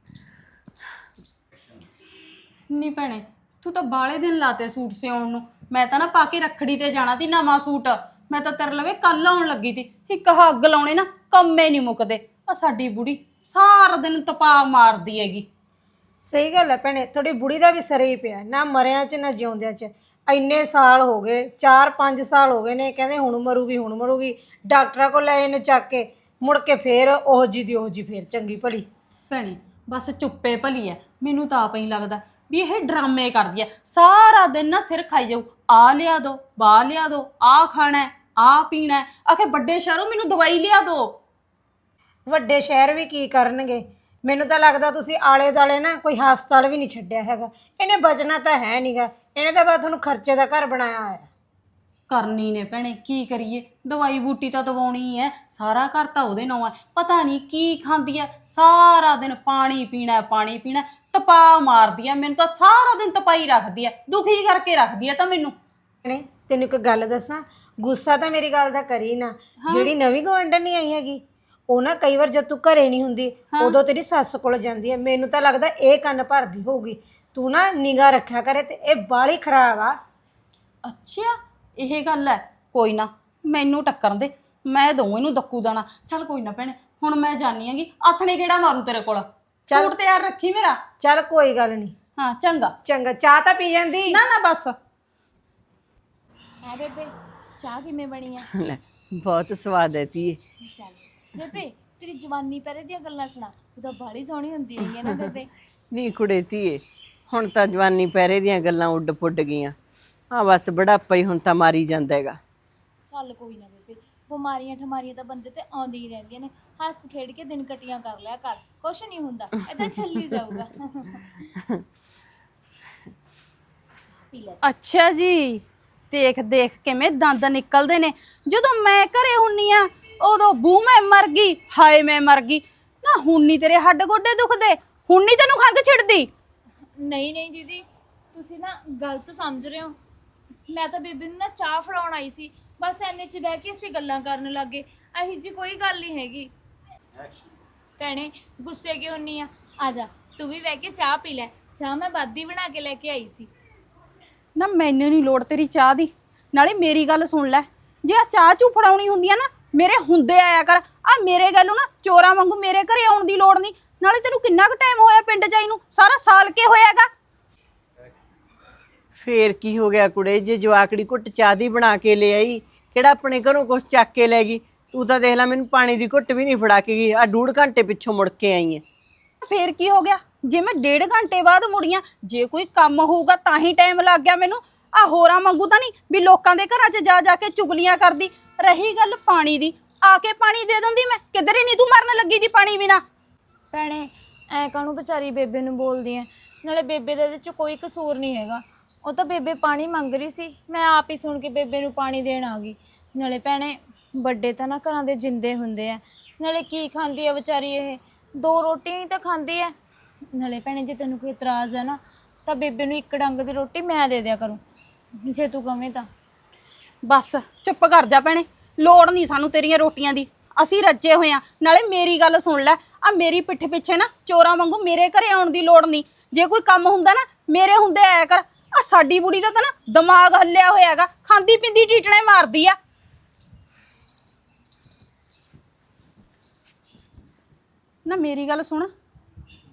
ਨਹੀਂ ਭੈਣੇ, ਤੂੰ ਤਾਂ ਬਾਲੇ ਦਿਨ ਲਾਤੇ ਸੂਟ ਸਿਉਣ ਨੂੰ। ਮੈਂ ਤਾਂ ਨਾ ਪਾ ਕੇ ਰੱਖੜੀ ਤੇ ਜਾਣਾ ਤੀ ਨਵਾਂ ਸੂਟ। ਮੈਂ ਤਾਂ ਤੇਰੇ ਲਵੇ ਕੱਲ ਆਉਣ ਲੱਗੀ ਤੀ ਇੱਕ ਆਹ ਅੱਗ ਲਾਉਣੇ ਨਾ ਕੰਮੇ ਨਹੀਂ ਮੁੱਕਦੇ। ਆ ਸਾਡੀ ਬੁੜੀ ਸਾਰਾ ਦਿਨ ਤਪਾ ਮਾਰਦੀ ਹੈਗੀ। ਸਹੀ ਗੱਲ ਹੈ ਭੈਣੇ ਤੁਹਾਡੀ ਬੁੜੀ ਦਾ ਵੀ ਸਰੇ ਹੀ ਪਿਆ ਨਾ ਮਰਿਆਂ 'ਚ ਨਾ ਜਿਉਂਦਿਆਂ 'ਚ। ਇੰਨੇ ਸਾਲ ਹੋ ਗਏ 4-5 ਸਾਲ ਹੋ ਗਏ ਨੇ ਕਹਿੰਦੇ ਹੁਣ ਮਰੂਗੀ ਹੁਣ ਮਰੂਗੀ। ਡਾਕਟਰਾਂ ਕੋਲ ਲੈ ਇਹਨੂੰ ਚੱਕ ਕੇ ਮੁੜ ਕੇ ਫੇਰ ਉਹ ਜੀ ਦੀ ਉਹ ਜੀ ਫੇਰ ਚੰਗੀ ਭਲੀ। ਭੈਣੇ ਬਸ ਚੁੱਪੇ ਭਲੀ ਐ ਮੈਨੂੰ ਤਾਂ ਆਪ ਹੀ ਲੱਗਦਾ ਵੀ ਇਹ ਡਰਾਮੇ ਕਰਦੀ ਐ। ਸਾਰਾ ਦਿਨ ਨਾ ਸਿਰ ਖਾਈ ਜਾਊ ਆ ਲਿਆ ਦੋ ਬਾ ਲਿਆ ਦੋ ਆ ਖਾਣਾ ਆ ਪੀਣਾ। ਆਖੇ ਵੱਡੇ ਸ਼ਹਿਰੋਂ ਮੈਨੂੰ ਦਵਾਈ ਲਿਆ ਦੋ। ਵੱਡੇ ਸ਼ਹਿਰ ਵੀ ਕੀ ਕਰਨਗੇ? ਮੈਨੂੰ ਤਾਂ ਲੱਗਦਾ ਤੁਸੀਂ ਆਲੇ ਦਾਲੇ ਨਾ ਕੋਈ ਹਸਪਤਾਲ ਵੀ ਨਹੀਂ ਛੱਡਿਆ ਹੈਗਾ। ਇਹਨੇ ਬਚਣਾ ਤਾਂ ਹੈ ਨਹੀਂਗਾ ਇਹਨੇ ਤਾਂ ਬਸ ਤੁਹਾਨੂੰ ਖਰਚੇ ਦਾ ਘਰ ਬਣਾਇਆ ਹੋਇਆ। ਕਰਨੀ ਨੇ ਭੈਣੇ ਕੀ ਕਰੀਏ? ਦਵਾਈ ਬੂਟੀ ਤਾਂ ਦਵਾਉਣੀ ਐ ਸਾਰਾ ਘਰ ਤਾਂ ਉਹਦੇ ਨਾਂ ਐ ਪਤਾ ਨਹੀਂ ਕੀ ਖਾਂਦੀ ਐ ਸਾਰਾ ਦਿਨ ਪਾਣੀ ਪੀਣਾ ਹੈ, ਪਾਣੀ ਪੀਣਾ ਹੈ, ਤਪਾ ਮਾਰਦੀ ਐ ਮੈਨੂੰ ਤਾਂ ਸਾਰਾ ਦਿਨ ਤਪਾਈ ਰੱਖਦੀ ਐ ਦੁਖੀ ਕਰਕੇ ਰੱਖਦੀ ਐ ਤਾਂ ਮੈਨੂੰ। ਨੇ ਤੈਨੂੰ ਇੱਕ ਗੱਲ ਦੱਸਾਂ। ਗੁੱਸਾ ਤਾਂ ਮੇਰੀ ਗੱਲ ਦਾ ਕਰੀ ਨਾ। ਜਿਹੜੀ ਨਵੀਂ ਗਵੰਡਰ ਨਹੀਂ ਆਈ ਹੈਗੀ ਉਹ ਨਾ ਕਈ ਵਾਰ ਜਦ ਤੂੰ ਘਰੇ ਨਹੀਂ ਹੁੰਦੀ ਉਦੋਂ ਤੇਰੀ ਸੱਸ ਕੋਲ ਜਾਂਦੀ ਹੈ। ਮੈਨੂੰ ਤਾਂ ਲੱਗਦਾ ਇਹ ਕੰਨ ਭਰਦੀ ਹੋਊਗੀ। ਤੂੰ ਨਾ ਨਿਗਾ ਰੱਖਿਆ ਕਰੇ ਤੇ ਇਹ ਬਾਲੀ ਖਰਾਬ ਆ। ਅੱਛਾ ਇਹ ਗੱਲ ਹੈ। ਕੋਈ ਨਾ ਮੈਨੂੰ ਟੱਕਰਨ ਦੇ। ਮੈਂ ਦਊਂ ਇਹਨੂੰ ਦੱਕੂ ਦਾਣਾ। ਚੱਲ ਕੋਈ ਨਾ ਭੈਣੇ ਹੁਣ ਮੈਂ ਜਾਣੀ ਹੈਗੀ। ਆਥਣੇ ਕਿਹੜਾ ਮਾਰੂ ਤੇਰੇ ਕੋਲ? ਸੂਟ ਤਿਆਰ ਰੱਖੀ ਮੇਰਾ। ਚੱਲ ਕੋਈ ਗੱਲ ਨਹੀਂ। ਹਾਂ ਚੰਗਾ। ਚੰਗਾ ਚਾਹ ਤਾਂ ਪੀ ਜਾਂਦੀ। ਨਾ ਨਾ ਬਸ। ਹੈ ਬੇਬੇ ਚਾਹ ਕਿਵੇਂ ਬਣੀ ਆ? ਲੈ ਬਹੁਤ ਸਵਾਦ ਹੈ ਧੀਏ। ਚੱਲ। ਬੇਬੇ ਤੇਰੀ ਜਵਾਨੀ ਪਹਿਰੇ ਦੀਆਂ ਗੱਲਾਂ ਸੁਣਾ। ਉਹ ਤਾਂ ਬਾੜੀ ਸੋਹਣੀ ਹੁੰਦੀ ਰਹੀ ਹੈ ਨਾ ਬੇਬੇ। ਨਹੀਂ ਕੁੜੇ ਧੀਏ ਹੁਣ ਤਾਂ ਜਵਾਨੀ ਪਹਿਰੇ ਦੀਆਂ ਗੱਲਾਂ ਉੱਡ ਪੁੱਡ ਗਈਆਂ। ਆ ਬਸ ਬੜਾਪਾ ਹੀ ਹੁਣ ਤਾਂ ਮਾਰੀ ਜਾਂਦਾ ਹੈਗਾ। ਚੱਲ ਕੋਈ ਨਾ ਬੇਬੇ ਬਿਮਾਰੀਆਂ ਠਮਾਰੀਆਂ ਤਾਂ ਬੰਦੇ ਤੇ ਆਉਂਦੀ ਹੀ ਰਹਿੰਦੀਆਂ ਨੇ। ਹੱਸ ਖੇਡ ਕੇ ਦਿਨ ਕਟੀਆਂ ਕਰ ਲਿਆ ਕਰ ਕੁਛ ਨਹੀਂ ਹੁੰਦਾ ਇਹ ਤਾਂ ਚੱਲੀ ਜਾਊਗਾ। ਪੀ ਲੈ। ਅੱਛਾ ਜੀ ਦੇਖ ਦੇਖ ਕਿਵੇਂ ਦੰਦ ਨਿਕਲਦੇ ਨੇ। ਜਦੋਂ ਮੈਂ ਘਰੇ ਹੁੰਨੀ ਆ ਉਦੋਂ ਬੂ ਮੈਂ ਮਰ ਗਈ ਹਾਏ ਮੈਂ ਮਰ ਗਈ। ਨਾ ਹੁਣ ਨਹੀਂ ਤੇਰੇ ਹੱਡ ਗੋਡੇ ਦੁਖਦੇ ਹੁਣ ਨਹੀਂ ਤੈਨੂੰ ਖੰਗ ਛਿੜਦੀ। ਨਹੀਂ ਨਹੀਂ ਦੀਦੀ ਤੁਸੀਂ ਨਾ ਗਲਤ ਸਮਝ ਰਹੇ ਹੋ। ਮੈਂ ਤਾਂ ਬੇਬੀ ਨੂੰ ਨਾ ਚਾਹ ਫੜਾਉਣ ਆਈ ਸੀ ਬਸ ਐਨੇ ਚ ਬਹਿ ਕੇ ਅਸੀਂ ਗੱਲਾਂ ਕਰਨ ਲੱਗੇ ਅਹੀ ਜੀ ਕੋਈ ਗੱਲ ਨਹੀਂ ਹੈਗੀ। ਭੈਣੇ ਗੁੱਸੇ ਕਿਉਂ ਨਹੀਂ ਆ? ਆ ਜਾ ਤੂੰ ਵੀ ਬਹਿ ਕੇ ਚਾਹ ਪੀ ਲੈ ਚਾਹ ਮੈਂ ਬਾਦੀ ਬਣਾ ਕੇ ਲੈ ਕੇ ਆਈ ਸੀ। ਨਾ ਮੈਨੂੰ ਨਹੀਂ ਲੋੜ ਤੇਰੀ ਚਾਹ ਦੀ ਨਾਲੇ ਮੇਰੀ ਗੱਲ ਸੁਣ ਲੈ ਜੇ ਆ ਚਾਹ ਚੂ ਫੜਾਉਣੀ ਹੁੰਦੀ ਆ ਨਾ ਮੇਰੇ ਹੁੰਦੇ ਆਇਆ ਕਰ। ਆ ਮੇਰੇ ਗੱਲੋਂ ਨਾ ਚੋਰਾਂ ਵਾਂਗੂ ਮੇਰੇ ਘਰੇ ਆਉਣ ਦੀ ਲੋੜ ਨਹੀਂ। ਨਾਲੇ ਤੈਨੂੰ ਕਿੰਨਾ ਕੁ ਟਾਈਮ ਹੋਇਆ ਪਿੰਡ ਜਾਈ ਨੂੰ? ਸਾਰਾ ਸਾਲ ਕੇ ਹੋਇਆਗਾ? ਫੇਰ ਕੀ ਹੋ ਗਿਆ ਕੁੜੇ? ਜੇ ਜਵਾਕੜੀ ਘੁੱਟ ਚਾਹ ਦੀ ਬਣਾ ਕੇ ਲੈ ਆਈ ਕਿਹੜਾ ਆਪਣੇ ਘਰੋਂ ਕੁਛ ਚੱਕ ਕੇ ਲੈ ਗਈ? ਤੂੰ ਤਾਂ ਦੇਖ ਲੈ ਮੈਨੂੰ ਪਾਣੀ ਦੀ ਘੁੱਟ ਵੀ ਨਹੀਂ ਫੜਾ ਕੇ ਗਈ ਆ ਡੂਢ ਘੰਟੇ ਪਿੱਛੋਂ ਮੁੜ ਕੇ ਆਈ ਐ ਫੇਰ ਕੀ ਹੋ ਗਿਆ? ਜੇ ਮੈਂ ਡੇਢ ਘੰਟੇ ਬਾਅਦ ਮੁੜੀਆਂ ਜੇ ਕੋਈ ਕੰਮ ਹੋਊਗਾ ਤਾਂ ਹੀ ਟਾਈਮ ਲੱਗ ਗਿਆ ਮੈਨੂੰ। ਆ ਹੋਰਾਂ ਵਾਂਗੂ ਤਾਂ ਨਹੀਂ ਵੀ ਲੋਕਾਂ ਦੇ ਘਰਾਂ 'ਚ ਜਾ ਜਾ ਕੇ ਚੁਗਲੀਆਂ ਕਰਦੀ। ਰਹੀ ਗੱਲ ਪਾਣੀ ਦੀ। ਆ ਕੇ ਪਾਣੀ ਦੇ ਦਿੰਦੀ ਮੈਂ। ਕਿੱਧਰ ਹੀ ਨਹੀਂ ਤੂੰ ਮਰਨ ਲੱਗੀ ਜੀ ਪਾਣੀ ਬਿਨਾ? ਭੈਣੇ, ਐ ਕਾਹਨੂੰ ਵਿਚਾਰੀ ਬੇਬੇ ਨੂੰ ਬੋਲਦੀ ਐ? ਨਾਲੇ ਬੇਬੇ ਦਾ ਇਹਦੇ ਚ ਕੋਈ ਕਸੂਰ ਨਹੀਂ ਹੈਗਾ। ਉਹ ਤਾਂ ਬੇਬੇ ਪਾਣੀ ਮੰਗ ਰਹੀ ਸੀ। ਮੈਂ ਆਪ ਹੀ ਸੁਣ ਕੇ ਬੇਬੇ ਨੂੰ ਪਾਣੀ ਦੇਣ ਆ ਗਈ। ਨਾਲੇ ਭੈਣੇ, ਵੱਡੇ ਤਾਂ ਨਾ ਘਰਾਂ ਦੇ ਜਿੰਦੇ ਹੁੰਦੇ ਆ ਨਾਲੇ ਕੀ ਖਾਂਦੀ ਆ ਵਿਚਾਰੀ ਇਹ? ਦੋ ਰੋਟੀਆਂ ਹੀ ਤਾਂ ਖਾਂਦੀ ਐ। ਨਾਲੇ ਭੈਣੇ, ਜੇ ਤੈਨੂੰ ਕੋਈ ਇਤਰਾਜ਼ ਹੈ ਨਾ, ਤਾਂ ਬੇਬੇ ਨੂੰ ਇੱਕ ਡੰਗ ਦੀ ਰੋਟੀ ਮੈਂ ਦੇ ਦਿਆ ਕਰੂੰ। ਜੇ ਤੂੰ ਕਵੇਂ ਤਾਂ। ਬਸ ਚੁੱਪ ਕਰ ਜਾ ਭੈਣੇ। ਲੋੜ ਨਹੀਂ ਸਾਨੂੰ ਤੇਰੀਆਂ ਰੋਟੀਆਂ ਦੀ। ਅਸੀਂ ਰੱਜੇ ਹੋਏ ਆ। ਨਾਲੇ ਮੇਰੀ ਗੱਲ ਸੁਣ ਲੈ। ਆ ਮੇਰੀ ਪਿੱਠ ਪਿੱਛੇ ਨਾ ਚੋਰਾਂ ਵਾਂਗੂ ਮੇਰੇ ਘਰੇ ਆਉਣ ਦੀ ਲੋੜ ਨਹੀਂ। ਜੇ ਕੋਈ ਕੰਮ ਹੁੰਦਾ ਨਾ ਮੇਰੇ ਹੁੰਦੇ ਆਇਆ ਕਰ। ਆ ਸਾਡੀ ਬੁੜੀ ਦਾ ਤਾਂ ਨਾ ਦਿਮਾਗ ਹੱਲਿਆ ਹੋਇਆ ਹੈਗਾ। ਖਾਂਦੀ ਪਿੰਦੀ ਟੀਟਣੇ ਮਾਰਦੀ ਆ। ਨਾ ਮੇਰੀ ਗੱਲ ਸੁਣ।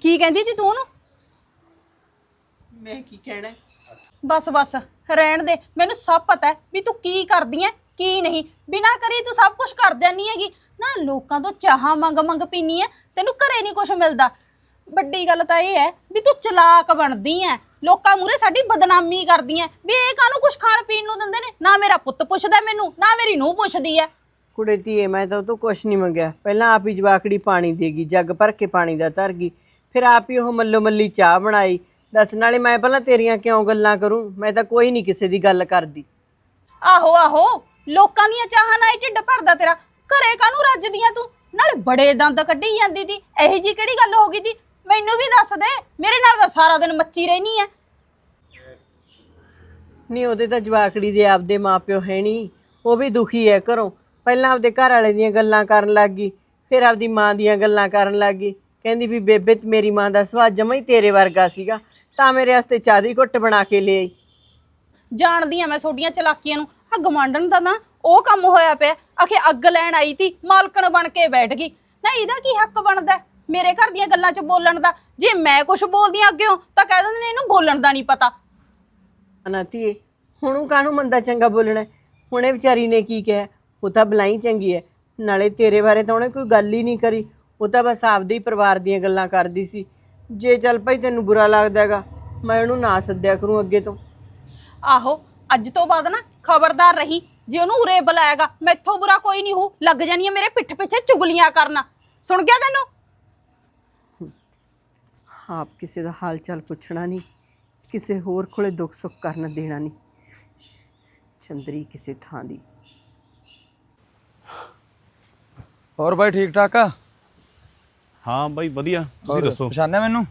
ਕੀ ਕਹਿੰਦੀ ਸੀ ਤੂੰ ਉਹਨੂੰ? ਮੈਂ ਕੀ ਕਹਿਣਾ? ਬਸ ਬਸ। ਰਹਿਣ ਦੇ। ਮੈਨੂੰ ਸਭ ਪਤਾ ਹੈ ਵੀ ਤੂੰ ਕੀ ਕਰਦੀ ਐ, ਕੀ ਨਹੀਂ। ਬਿਨਾ ਕਰੀ ਤੂੰ ਸਭ ਕੁਝ ਕਰ ਜਾਨੀ ਹੈਗੀ। ਨਾ ਲੋਕਾਂ ਤੋਂ ਚਾਹਾਂ ਮੰਗ ਮੰਗ ਪੀਨੀ ਐ, ਤੈਨੂੰ ਘਰੇ ਨਹੀਂ ਕੁਝ ਮਿਲਦਾ। ਵੱਡੀ ਗੱਲ ਤਾਂ ਇਹ ਹੈ ਵੀ ਤੂੰ ਚਲਾਕ ਬਣਦੀ ਐ। ਲੋਕਾਂ ਮੂਰੇ ਸਾਡੀ ਬਦਨਾਮੀ ਕਰਦੀ ਐ। ਵੀ ਇਹ ਕਾਹਨੂੰ ਕੁਝ ਖਾਣ ਪੀਣ ਨੂੰ ਦਿੰਦੇ ਨੇ? ਨਾ ਮੇਰਾ ਪੁੱਤ ਪੁੱਛਦਾ ਮੈਨੂੰ, ਨਾ ਮੇਰੀ ਨੂੰਹ ਪੁੱਛਦੀ ਐ। ਕੁੜੇ ਧੀਏ, ਮੈਂ ਤਾਂ ਤੂੰ ਕੁਛ ਨਹੀਂ ਮੰਗਿਆ। ਪਹਿਲਾਂ ਆਪ ਹੀ ਜਵਾਕੜੀ ਪਾਣੀ ਦੇਗੀ ਜੱਗ ਭਰ ਕੇ ਪਾਣੀ ਦਾ ਧਰ ਗਈ। ਫਿਰ ਆਪ ਹੀ ਉਹ ਮੱਲੋ ਮੱਲੀ ਚਾਹ ਬਣਾਈ। ਦੱਸ ਨਾਲੇ ਮੈਂ ਪਹਿਲਾਂ ਤੇਰੀਆਂ ਕਿਉਂ ਗੱਲਾਂ ਕਰੂੰ? ਮੈਂ ਤਾਂ ਕੋਈ ਨਹੀਂ ਕਿਸੇ ਦੀ ਗੱਲ ਕਰਦੀ। ਆਹੋ ਆਹੋ ਲੋਕਾਂ ਦੀਆਂ ਚਾਹਾਂ ਨਾਲ ਹੀ ਢਿੱਡ ਭਰਦਾ ਤੇਰਾ। ਘਰੇ ਕਾਹਨੂੰ ਰੱਜਦੀਆਂ ਤੂੰ? ਨਾਲੇ ਬੜੇ ਦੰਦ ਕੱਢੀ ਜਾਂਦੀ ਸੀ ਇਹੋ ਜੀ ਕਿਹੜੀ ਗੱਲ ਹੋ ਗਈ ਸੀ ਮੈਨੂੰ ਵੀ ਦੱਸ ਦੇ ਮੇਰੇ ਨਾਲ ਤਾਂ ਸਾਰਾ ਦਿਨ ਮੱਚੀ ਰਹਿਣੀ ਐ। ਨਹੀਂ ਉਹਦੇ ਤਾਂ ਜਵਾਕੜੀ ਦੇ ਆਪਦੇ ਮਾਪਿਓ ਹੈ ਨਹੀਂ ਉਹ ਵੀ ਦੁਖੀ ਹੈ ਘਰੋਂ। ਪਹਿਲਾਂ ਆਪਦੇ ਘਰ ਵਾਲੇ ਦੀਆਂ ਗੱਲਾਂ ਕਰਨ ਲੱਗ ਗਈ ਫਿਰ ਆਪਦੀ ਮਾਂ ਦੀਆਂ ਗੱਲਾਂ ਕਰਨ ਲੱਗ ਗਈ। ਕਹਿੰਦੀ ਵੀ ਬੇਬੇ ਤੇ ਮੇਰੀ ਮਾਂ ਦਾ ਸੁਭਾਅ ਜਮਾ ਹੀ ਤੇਰੇ ਵਰਗਾ ਸੀਗਾ। ਤਾਂ ਮੇਰੇ ਵਾਸਤੇ ਚਾਹ ਦੀ ਘੁੱਟ ਬਣਾ ਕੇ ਲਿਆਈ। ਜਾਣਦੀ ਆ ਮੈਂ ਤੁਹਾਡੀਆਂ ਚਲਾਕੀਆਂ ਨੂੰ। ਆ ਗਵਾਂਡਣ ਦਾ ਨਾ ਉਹ ਕੰਮ ਹੋਇਆ ਪਿਆ। ਆਖੇ ਅੱਗ ਲੈਣ ਆਈ ਤੀ ਮਾਲਕਣ ਬਣ ਕੇ ਬੈਠ ਗਈ। ਨਾ ਇਹਦਾ ਕੀ ਹੱਕ ਬਣਦਾ? ਮੇਰੇ ਘਰ ਦੀਆਂ ਗੱਲਾਂ 'ਚ ਬੋਲਣ ਦਾ। ਜੇ ਮੈਂ ਕੁਝ ਬੋਲਦੀ ਆ ਅੱਗਿਓਂ ਤਾਂ ਕਹਿ ਦਿੰਦੇ ਨੇ ਇਹਨੂੰ ਬੋਲਣ ਦਾ ਨਹੀਂ ਪਤਾ। ਅਨਾਤੀਏ ਹੁਣ ਉਹ ਕਾਹਨੂੰ ਮੰਦਾ ਚੰਗਾ ਬੋਲਣਾ? ਹੁਣੇ ਵਿਚਾਰੀ ਨੇ ਕੀ ਕਿਹਾ? ਉਹ ਤਾਂ ਬਲਾਈ ਚੰਗੀ ਹੈ ਨਾਲੇ ਤੇਰੇ ਬਾਰੇ ਤਾਂ ਉਹਨੇ ਕੋਈ ਗੱਲ ਹੀ ਨਹੀਂ ਕਰੀ। ਉਹ ਤਾਂ ਬਸ ਆਪਦੇ ਹੀ ਪਰਿਵਾਰ ਦੀਆਂ ਗੱਲਾਂ ਕਰਦੀ ਸੀ। ਜੇ ਚੱਲ ਭਾਈ ਤੈਨੂੰ ਬੁਰਾ ਲੱਗਦਾ ਹੈਗਾ ਮੈਂ ਉਹਨੂੰ ਨਾ ਸੱਦਿਆ ਕਰੂੰ ਅੱਗੇ ਤੋਂ। ਆਹੋ ਅੱਜ ਤੋਂ ਬਾਅਦ ਨਾ ਖਬਰਦਾਰ ਰਹੀ ਜੇ ਉਹਨੂੰ ਉਰੇ ਬੁਲਾਏਗਾ ਮੈਥੋਂ ਬੁਰਾ ਕੋਈ ਨਹੀਂ ਹੋ ਲੱਗ ਜਾਣੀਆਂ ਮੇਰੇ ਪਿੱਠ ਪਿੱਛੇ ਚੁਗਲੀਆਂ ਕਰਨਾ। ਸੁਣ ਗਿਆ ਤੈਨੂੰ? ਆਪ ਕਿਸੇ ਦਾ ਹਾਲ ਚਾਲ ਪੁੱਛਣਾ ਨਹੀਂ ਕਿਸੇ ਹੋਰ ਕੋਲੇ ਦੁੱਖ ਸੁੱਖ ਕਰਨ ਦੇਣਾ ਨਹੀਂ। ਚੰਦਰੀ ਕਿਸੇ ਥਾਂ ਦੀ। ਹੋਰ ਬਾਈ ਠੀਕ ਠਾਕ ਆ? ਹਾਂ ਬਾਈ ਵਧੀਆ। ਤੁਸੀਂ ਦੱਸੋ? ਪਛਾਣਿਆ ਮੈਨੂੰ?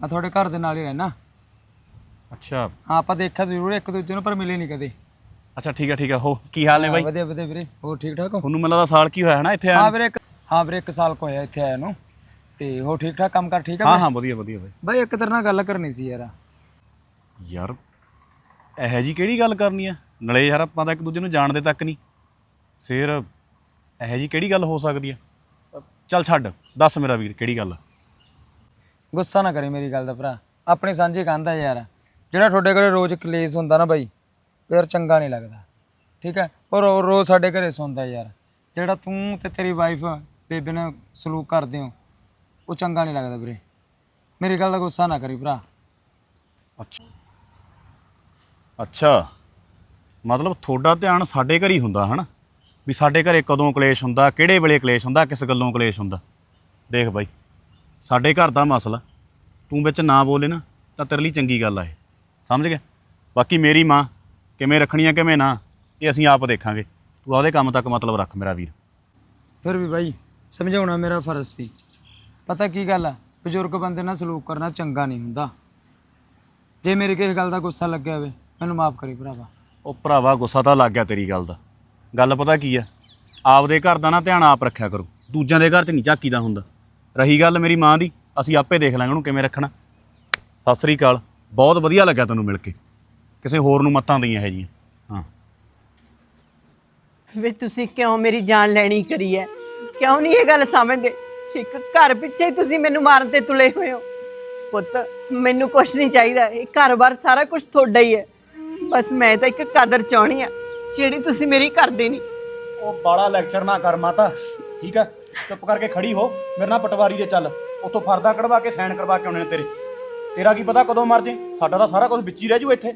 ਮੈਂ ਤੁਹਾਡੇ ਘਰ ਦੇ ਨਾਲ ਹੀ ਰਹਿਣਾ ਅੱਛਾ। ਹਾਂ ਆਪਾਂ ਦੇਖਿਆ ਜ਼ਰੂਰ ਇੱਕ ਦੂਜੇ ਨੂੰ ਪਰ ਮਿਲੇ ਨਹੀਂ ਕਦੇ। ਅੱਛਾ ਠੀਕ ਹੈ ਠੀਕ ਹੈ ਹੋ ਕੀ ਹਾਲ ਨੇ ਹਾਂ, ਬਾਈ ਵਧੀਆ ਵਧੀਆ ਵੀਰੇ। ਹੋਰ ਠੀਕ ਠਾਕ ਹੋ? ਤੁਹਾਨੂੰ ਮੈਨੂੰ ਲੱਗਦਾ ਸਾਲ ਕੀ ਹੋਇਆ ਹੈ ਨਾ ਇੱਥੇ ਆਇਆ ਹਾਂ? ਵੀਰੇ ਇੱਕ ਹਾਂ ਵੀਰੇ ਇੱਕ ਸਾਲ ਕੋ ਹੋਇਆ ਇੱਥੇ ਆਇਆ ਨੂੰ। ਤੇ ਹੋਰ ਠੀਕ ਠਾਕ ਕੰਮ ਕਰ ਠੀਕ ਆ ਹਾਂ? ਹਾਂ ਵਧੀਆ ਵਧੀਆ ਬਾਈ। ਬਾਈ ਇੱਕ ਤੇਰੇ ਨਾਲ ਗੱਲ ਕਰਨੀ ਸੀ ਯਾਰ। ਯਾਰ ਇਹੋ ਜੀ ਕਿਹੜੀ ਗੱਲ ਕਰਨੀ ਆ? ਨਲੇ ਯਾਰ ਆਪਾਂ ਤਾਂ ਇੱਕ ਦੂਜੇ ਨੂੰ ਜਾਣਦੇ ਤੱਕ ਨਹੀਂ ਫੇਰ ਇਹੋ ਜੀ ਕਿਹੜੀ ਗੱਲ ਹੋ ਸਕਦੀ ਆ? ਚੱਲ ਛੱਡ ਦੱਸ ਮੇਰਾ ਵੀਰ ਕਿਹੜੀ ਗੱਲ ਆ? ਗੁੱਸਾ ਨਾ ਕਰੀ ਮੇਰੀ ਗੱਲ ਦਾ ਭਰਾ ਆਪਣੀ ਸਾਂਝੀ ਕੰਧ ਯਾਰ ਜਿਹੜਾ ਤੁਹਾਡੇ ਘਰੇ ਰੋਜ਼ ਕਲੇਸ਼ ਹੁੰਦਾ ਨਾ ਬਾਈ ਉਹ ਯਾਰ ਚੰਗਾ ਨਹੀਂ ਲੱਗਦਾ ਠੀਕ ਹੈ? ਔਰ ਉਹ ਰੋਜ਼ ਸਾਡੇ ਘਰੇ ਸੁਣਦਾ ਯਾਰ ਜਿਹੜਾ ਤੂੰ ਤੇ ਤੇਰੀ ਵਾਈਫ ਬੇਬੇ ਨਾਲ ਸਲੂਕ ਕਰਦੇ ਹੋ ਉਹ ਚੰਗਾ ਨਹੀਂ ਲੱਗਦਾ ਵੀਰੇ। ਮੇਰੀ ਗੱਲ ਦਾ ਗੁੱਸਾ ਨਾ ਕਰੀ ਭਰਾ। ਅੱਛਾ। ਅੱਛਾ ਮਤਲਬ ਤੁਹਾਡਾ ਧਿਆਨ ਸਾਡੇ ਘਰ ਹੀ ਹੁੰਦਾ ਹਨਾ? ਵੀ ਸਾਡੇ ਘਰੇ ਕਦੋਂ ਕਲੇਸ਼ ਹੁੰਦਾ ਕਿਹੜੇ ਵੇਲੇ ਕਲੇਸ਼ ਹੁੰਦਾ ਕਿਸ ਗੱਲੋਂ ਕਲੇਸ਼ ਹੁੰਦਾ। ਦੇਖ ਬਾਈ ਸਾਡੇ ਘਰ ਦਾ ਮਸਲਾ ਤੂੰ ਵਿੱਚ ਨਾ ਬੋਲੇ ਨਾ ਤਾਂ ਤੇਰੇ ਲਈ ਚੰਗੀ ਗੱਲ ਆ ਇਹ। ਸਮਝ ਗਿਆ? ਬਾਕੀ ਮੇਰੀ ਮਾਂ ਕਿਵੇਂ ਰੱਖਣੀਆਂ ਕਿਵੇਂ ਨਾ ਇਹ ਅਸੀਂ ਆਪ ਦੇਖਾਂਗੇ। ਤੂੰ ਆਪਦੇ ਕੰਮ ਤੱਕ ਮਤਲਬ ਰੱਖ ਮੇਰਾ ਵੀਰ। ਫਿਰ ਵੀ ਬਾਈ ਸਮਝਾਉਣਾ ਮੇਰਾ ਫਰਜ਼ ਸੀ। ਪਤਾ ਕੀ ਗੱਲ ਆ? ਬਜ਼ੁਰਗ ਬੰਦੇ ਨਾਲ ਸਲੂਕ ਕਰਨਾ ਚੰਗਾ ਨਹੀਂ ਹੁੰਦਾ। ਜੇ ਮੇਰੇ ਕਿਸੇ ਗੱਲ ਦਾ ਗੁੱਸਾ ਲੱਗਿਆ ਹੋਵੇ ਮੈਨੂੰ ਮਾਫ ਕਰੀ ਭਰਾਵਾ। ਉਹ ਭਰਾਵਾ ਗੁੱਸਾ ਤਾਂ ਲੱਗ ਗਿਆ ਤੇਰੀ ਗੱਲ ਦਾ। ਗੱਲ ਪਤਾ ਕੀ ਆ? ਆਪਦੇ ਘਰ ਦਾ ਨਾ ਧਿਆਨ ਆਪ ਰੱਖਿਆ ਕਰੋ। ਦੂਜਿਆਂ ਦੇ ਘਰ 'ਚ ਨਹੀਂ ਝਾਕੀਦਾ ਹੁੰਦਾ। ਰਹੀ ਗੱਲ ਮੇਰੀ ਮਾਂ ਦੀ, ਅਸੀਂ ਆਪੇ ਦੇਖ ਲਾਂਗੇ ਉਹਨੂੰ ਕਿਵੇਂ ਰੱਖਣਾ। ਸਤਿ ਸ੍ਰੀ ਅਕਾਲ। ਬਹੁਤ ਵਧੀਆ ਲੱਗਿਆ ਤੈਨੂੰ ਮਿਲ ਕੇ। ਕਿਸੇ ਹੋਰ ਨੂੰ ਮੱਤਾਂ ਦਈਆਂ ਇਹ ਜੀਆਂ। ਹਾਂ। ਵੇ ਤੁਸੀਂ ਕਿਉਂ ਮੇਰੀ ਜਾਨ ਲੈਣੀ ਕਰੀ ਹੈ ਕਿਉਂ ਨਹੀਂ ਇਹ ਗੱਲ ਸਮਝਦੇ ਇੱਕ ਘਰ ਪਿੱਛੇ ਹੀ ਤੁਸੀਂ ਮੈਨੂੰ ਮਾਰਨ ਤੇ ਤੁਲੇ ਹੋਏ ਹੋ। ਪੁੱਤ, ਮੈਨੂੰ ਕੁਝ ਨਹੀਂ ਚਾਹੀਦਾ। ਇਹ ਘਰ-ਬਾਰ ਸਾਰਾ ਕੁਝ ਤੁਹਾਡਾ ਹੀ ਹੈ ਬਸ ਮੈਂ ਤਾਂ ਇੱਕ ਕਦਰ ਚਾਹਣੀ ਆ। ਜਿਹੜੀ ਤੁਸੀਂ ਮੇਰੀ ਕਰਦੇ ਨਹੀਂ। ਉਹ ਬਾਲਾ ਲੈਕਚਰ ਨਾ ਕਰ ਮਾਤਾ। ਠੀਕ ਆ? ਚੁੱਪ ਕਰਕੇ ਖੜੀ ਹੋ। ਮੇਰੇ ਨਾਲ ਪਟਵਾਰੀ ਦੇ ਚੱਲ। ਉੱਥੋਂ ਫਰਦਾ ਕਢਵਾ ਕੇ ਸਾਈਨ ਕਰਵਾ ਕੇ ਆਉਣੇ ਨੇ ਤੇਰੇ। ਤੇਰਾ ਕੀ ਪਤਾ ਕਦੋਂ ਮਰ ਜੇ? ਸਾਡਾ ਤਾਂ ਸਾਰਾ ਕੁਝ ਵਿੱਚ ਹੀ ਰਹਿ ਜੂ ਇੱਥੇ।